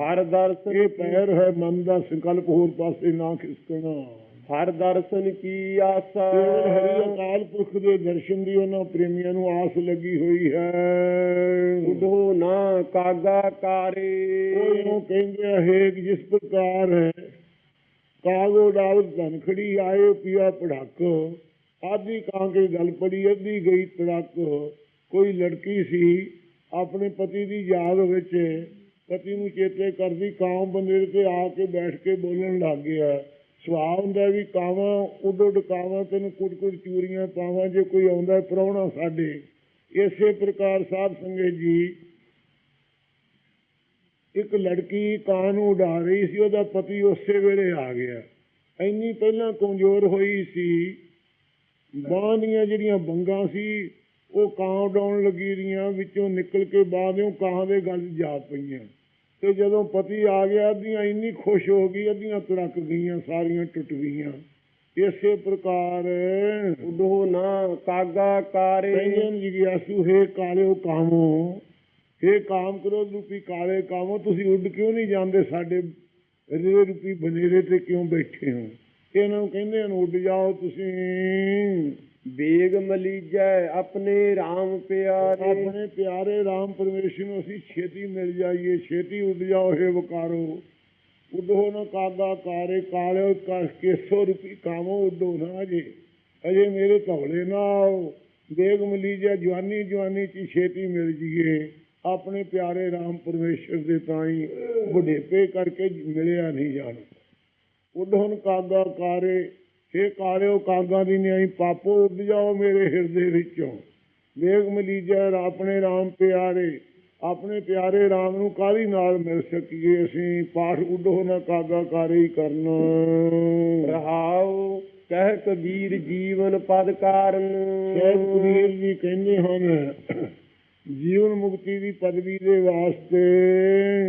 Speaker 1: ਹਰ ਦਰਸ਼ਨ
Speaker 2: ਇਹ ਪੈਰ ਹੈ ਮਨ ਦਾ ਸੰਕਲਪ ਹੋਰ ਪਾਸੇ ਨਾ ਖਿਸਕਣਾ।
Speaker 1: ਹਰ ਦਰਸ਼ਨ ਕੀ ਆਸਾ?
Speaker 2: ਕੇਵਲ ਹਰੀ ਅਕਾਲ ਪੁਰਖ ਦੇ ਦਰਸ਼ਨ ਦੀ ਉਹਨਾਂ ਪ੍ਰੇਮੀਆਂ ਨੂੰ ਆਸ ਲੱਗੀ ਹੋਈ ਹੈ।
Speaker 1: ਉਡੋ ਨਾ ਕਾਗਾ ਕਾਰੇ।
Speaker 2: ਕੋਈ ਨੂੰ ਕਹਿੰਦੇ ਹੈ ਕਿ ਜਿਸ ਪ੍ਰਕਾਰ ਹੈ ਕਾਗੋ ਡਾਵਤ ਧਨਖੜੀ ਆਏ ਪਿਆ ਪੜਾਕ ਆਦੀ ਕਾਂ ਕੇ ਗੱਲ ਪੜੀ, ਅੱਧੀ ਗਈ ਤੜਕ। ਕੋਈ ਲੜਕੀ ਸੀ, ਆਪਣੇ ਪਤੀ ਦੀ ਯਾਦ ਵਿੱਚ, ਪਤੀ ਨੂੰ ਚੇਤੇ ਕਰਦੀ ਕਾਂ ਬੰਦੇ ਤੇ ਆ ਕੇ ਬੈਠ ਕੇ ਬੋਲਣ ਲੱਗ ਗਿਆ। ਸੁਭਾਅ ਹੁੰਦਾ ਵੀ ਕਾਵਾਂ, ਉੱਡ ਉੱਡ ਕਾਵਾਂ ਤੈਨੂੰ ਕੁੜ ਕੁੜ ਚੂਰੀਆਂ ਪਾਵਾਂ, ਜੇ ਕੋਈ ਆਉਂਦਾ ਪ੍ਰਾਹੁਣਾ ਸਾਡੇ। ਇਸੇ ਪ੍ਰਕਾਰ ਸਾਹਿਬ ਸੰਗਤ ਜੀ, ਇੱਕ ਲੜਕੀ ਕਾਂ ਨੂੰ ਉਡਾ ਰਹੀ ਸੀ, ਉਹਦਾ ਪਤੀ ਉਸੇ ਵੇਲੇ ਆ ਗਿਆ। ਇੰਨੀ ਪਹਿਲਾਂ ਕਮਜ਼ੋਰ ਹੋਈ ਸੀ ਬਾਂਹ ਦੀਆਂ ਜਿਹੜੀਆਂ ਬੰਗਾਂ ਸੀ ਉਹ ਕਾਂ ਉਡਾਉਣ ਲੱਗੀ ਰੀਆਂ ਵਿੱਚੋਂ ਨਿਕਲ ਕੇ ਬਾਹਰੋਂ ਕਾਂ ਦੇ ਗਲ ਜਾ ਪਈਆਂ। ਤੇ ਜਦੋਂ ਪਤੀ ਆ ਗਿਆ ਅੱਧੀਆਂ ਇੰਨੀ ਖੁਸ਼ ਹੋ ਗਈ ਅੱਧੀਆਂ ਤੜਕ ਗਈਆਂ ਸਾਰੀਆਂ ਟੁੱਟ ਗਈਆਂ। ਇਸੇ ਪ੍ਰਕਾਰ
Speaker 1: ਉਡੋ ਨਾ ਕਾਗਾ ਕਾਰੇ।
Speaker 2: ਕਹਿੰਦੇ ਜਿਗਿਆਸੂ ਹੈ ਕਾਲਿਓ ਕਾਮੋ ਇਹ ਕਾਮ ਕਰੋ ਰੂਪੀ ਕਾਲੇ ਕਾਮੋ ਤੁਸੀਂ ਉੱਡ ਕਿਉਂ ਨਹੀਂ ਜਾਂਦੇ ਸਾਡੇ ਰੇ ਰੂਪੀ ਬਨੇਰੇ ਤੇ ਕਿਉਂ ਬੈਠੇ ਹੋ? ਇਹਨਾਂ ਨੂੰ ਕਹਿੰਦੇ ਹਨ, ਉੱਡ ਜਾਓ ਤੁਸੀਂ।
Speaker 1: ਬੇਗ ਮਲੀਜੈ, ਆਪਣੇ RAM ਪਿਆਰੇ।
Speaker 2: ਆਪਣੇ ਪਿਆਰੇ RAM ਪਰਮੇਸ਼ਰ ਨੂੰ ਅਸੀਂ ਛੇਤੀ ਮਿਲ ਜਾਈਏ, ਛੇਤੀ ਉੱਡ ਜਾਓ हे ਵਕਾਰੋ। ਉੱਡੋ ਨਾ ਕਾਗਾ ਕਾਰੇ, ਕਾਲਿਓ ਕਸ ਕੇਸੋ ਰੂਪੀ ਕਾਮੋ ਉੱਡੋ ਨਾ ਅਜੇ ਅਜੇ ਮੇਰੇ ਧੌਲੇ ਨਾ ਆਓ। ਬੇਗ ਮਲੀਜਾ, ਜਵਾਨੀ ਜਵਾਨੀ ਚ ਛੇਤੀ ਮਿਲ ਜੀਏ। ਆਪਣੇ ਪਿਆਰੇ RAM ਪਰਮੇਸ਼ਰ ਦੇ ਤਾਈ ਬੁਢੇਪੇ ਕਰਕੇ ਮਿਲਿਆ ਨਹੀਂ ਜਾਣਾ। ਉੱਡੋਨ ਕਾਗਾ ਕਾਰੇ हे ਕਾਰਿਓ ਕਾਗਾ ਦੀ ਨਿਆਈ ਪਾਪੋ ਉੱਡ ਜਾਓ ਮੇਰੇ ਹਿਰਦੇ ਵਿੱਚੋਂ। ਵੇਗ ਮਲੀਜਾ ਆਪਣੇ RAM ਪਿਆਰੇ ਆਪਣੇ ਪਿਆਰੇ RAM ਨੂੰ ਕਾਹਦੀ ਨਾਲ ਮਿਲ ਸਕੀਏ ਅਸੀਂ? ਪਾਠ ਉੱਡੋ ਨਾ ਕਾਗਾ ਕਾਰੇ ਹੀ ਕਰਨਾ।
Speaker 1: ਰਹਾਉ ਕਹਿ ਕਬੀਰ ਜੀਵਨ ਪਦ ਕਾਰਨ
Speaker 2: ਸ਼ੇਖ ਕਬੀਰ ਜੀ ਕਹਿੰਦੇ ਹਨ ਜੀਵਨ ਮੁਕਤੀ ਦੀ ਪਦਵੀ ਦੇ ਵਾਸਤੇ।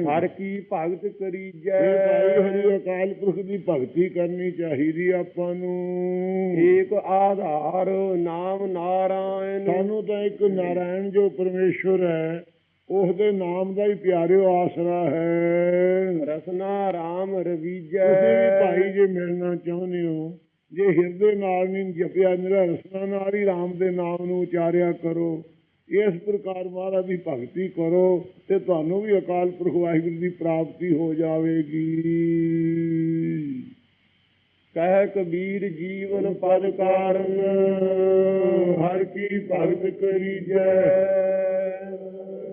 Speaker 1: ਹਰ ਕੀ ਭਗਤ ਕਰੀਜੈ
Speaker 2: ਇਹ ਭਾਈ ਹਰੀ ਅਕਾਲ ਪੁਰਖ ਦੀ ਭਗਤੀ ਕਰਨੀ ਚਾਹੀਦੀ ਆਪਾਂ ਨੂੰ।
Speaker 1: ਏਕ ਆਧਾਰ ਨਾਮ ਨਾਰਾਇਣ।
Speaker 2: ਸਾਨੂੰ ਤਾਂ ਇੱਕ ਨਾਰਾਇਣ ਜੋ ਪਰਮੇਸ਼ਵਰ ਹੈ ਉਸ ਦੇ ਨਾਮ ਦਾ ਹੀ ਪਿਆਰਿਓ ਆਸਰਾ ਹੈ।
Speaker 1: ਰਸਨਾ RAM ਰਵੀਜੈ।
Speaker 2: ਤੁਸੀਂ ਵੀ ਭਾਈ ਜੇ ਮਿਲਣਾ ਚਾਹੁੰਦੇ ਹੋ ਜੇ ਹਿਰਦੇ ਨਾਲ ਨਹੀਂ ਜਪਿਆ ਮੇਰਾ ਰਸਨਾ ਨਾਲ ਹੀ ਰਾਮ ਦੇ ਨਾਮ ਨੂੰ ਉਚਾਰਿਆ ਕਰੋ। ਇਸ ਪ੍ਰਕਾਰ ਮਹਾਰਾਜ ਦੀ ਭਗਤੀ ਕਰੋ ਤੇ ਤੁਹਾਨੂੰ ਵੀ ਅਕਾਲ ਪੁਰਖ ਵਾਹਿਗੁਰੂ ਦੀ ਪ੍ਰਾਪਤੀ ਹੋ ਜਾਵੇਗੀ।
Speaker 1: ਕਹਿ ਕਬੀਰ ਜੀਵਨ ਪਦ ਕਾਰਨ
Speaker 2: ਹਰ ਕੀ ਭਗਤ ਕਰੀਜੈ।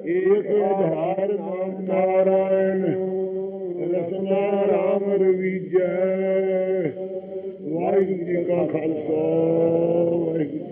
Speaker 2: ਏਕ ਆਧਾਰ ਨਾਮ ਨਾਰਾਇਣ ਰਸਨਾ ਰਾਮ ਰਵੀਜੈ। ਵਾਹਿਗੁਰੂ ਜੀ ਕਾ ਖਾਲਸਾ, ਵਾਹਿਗੁਰੂ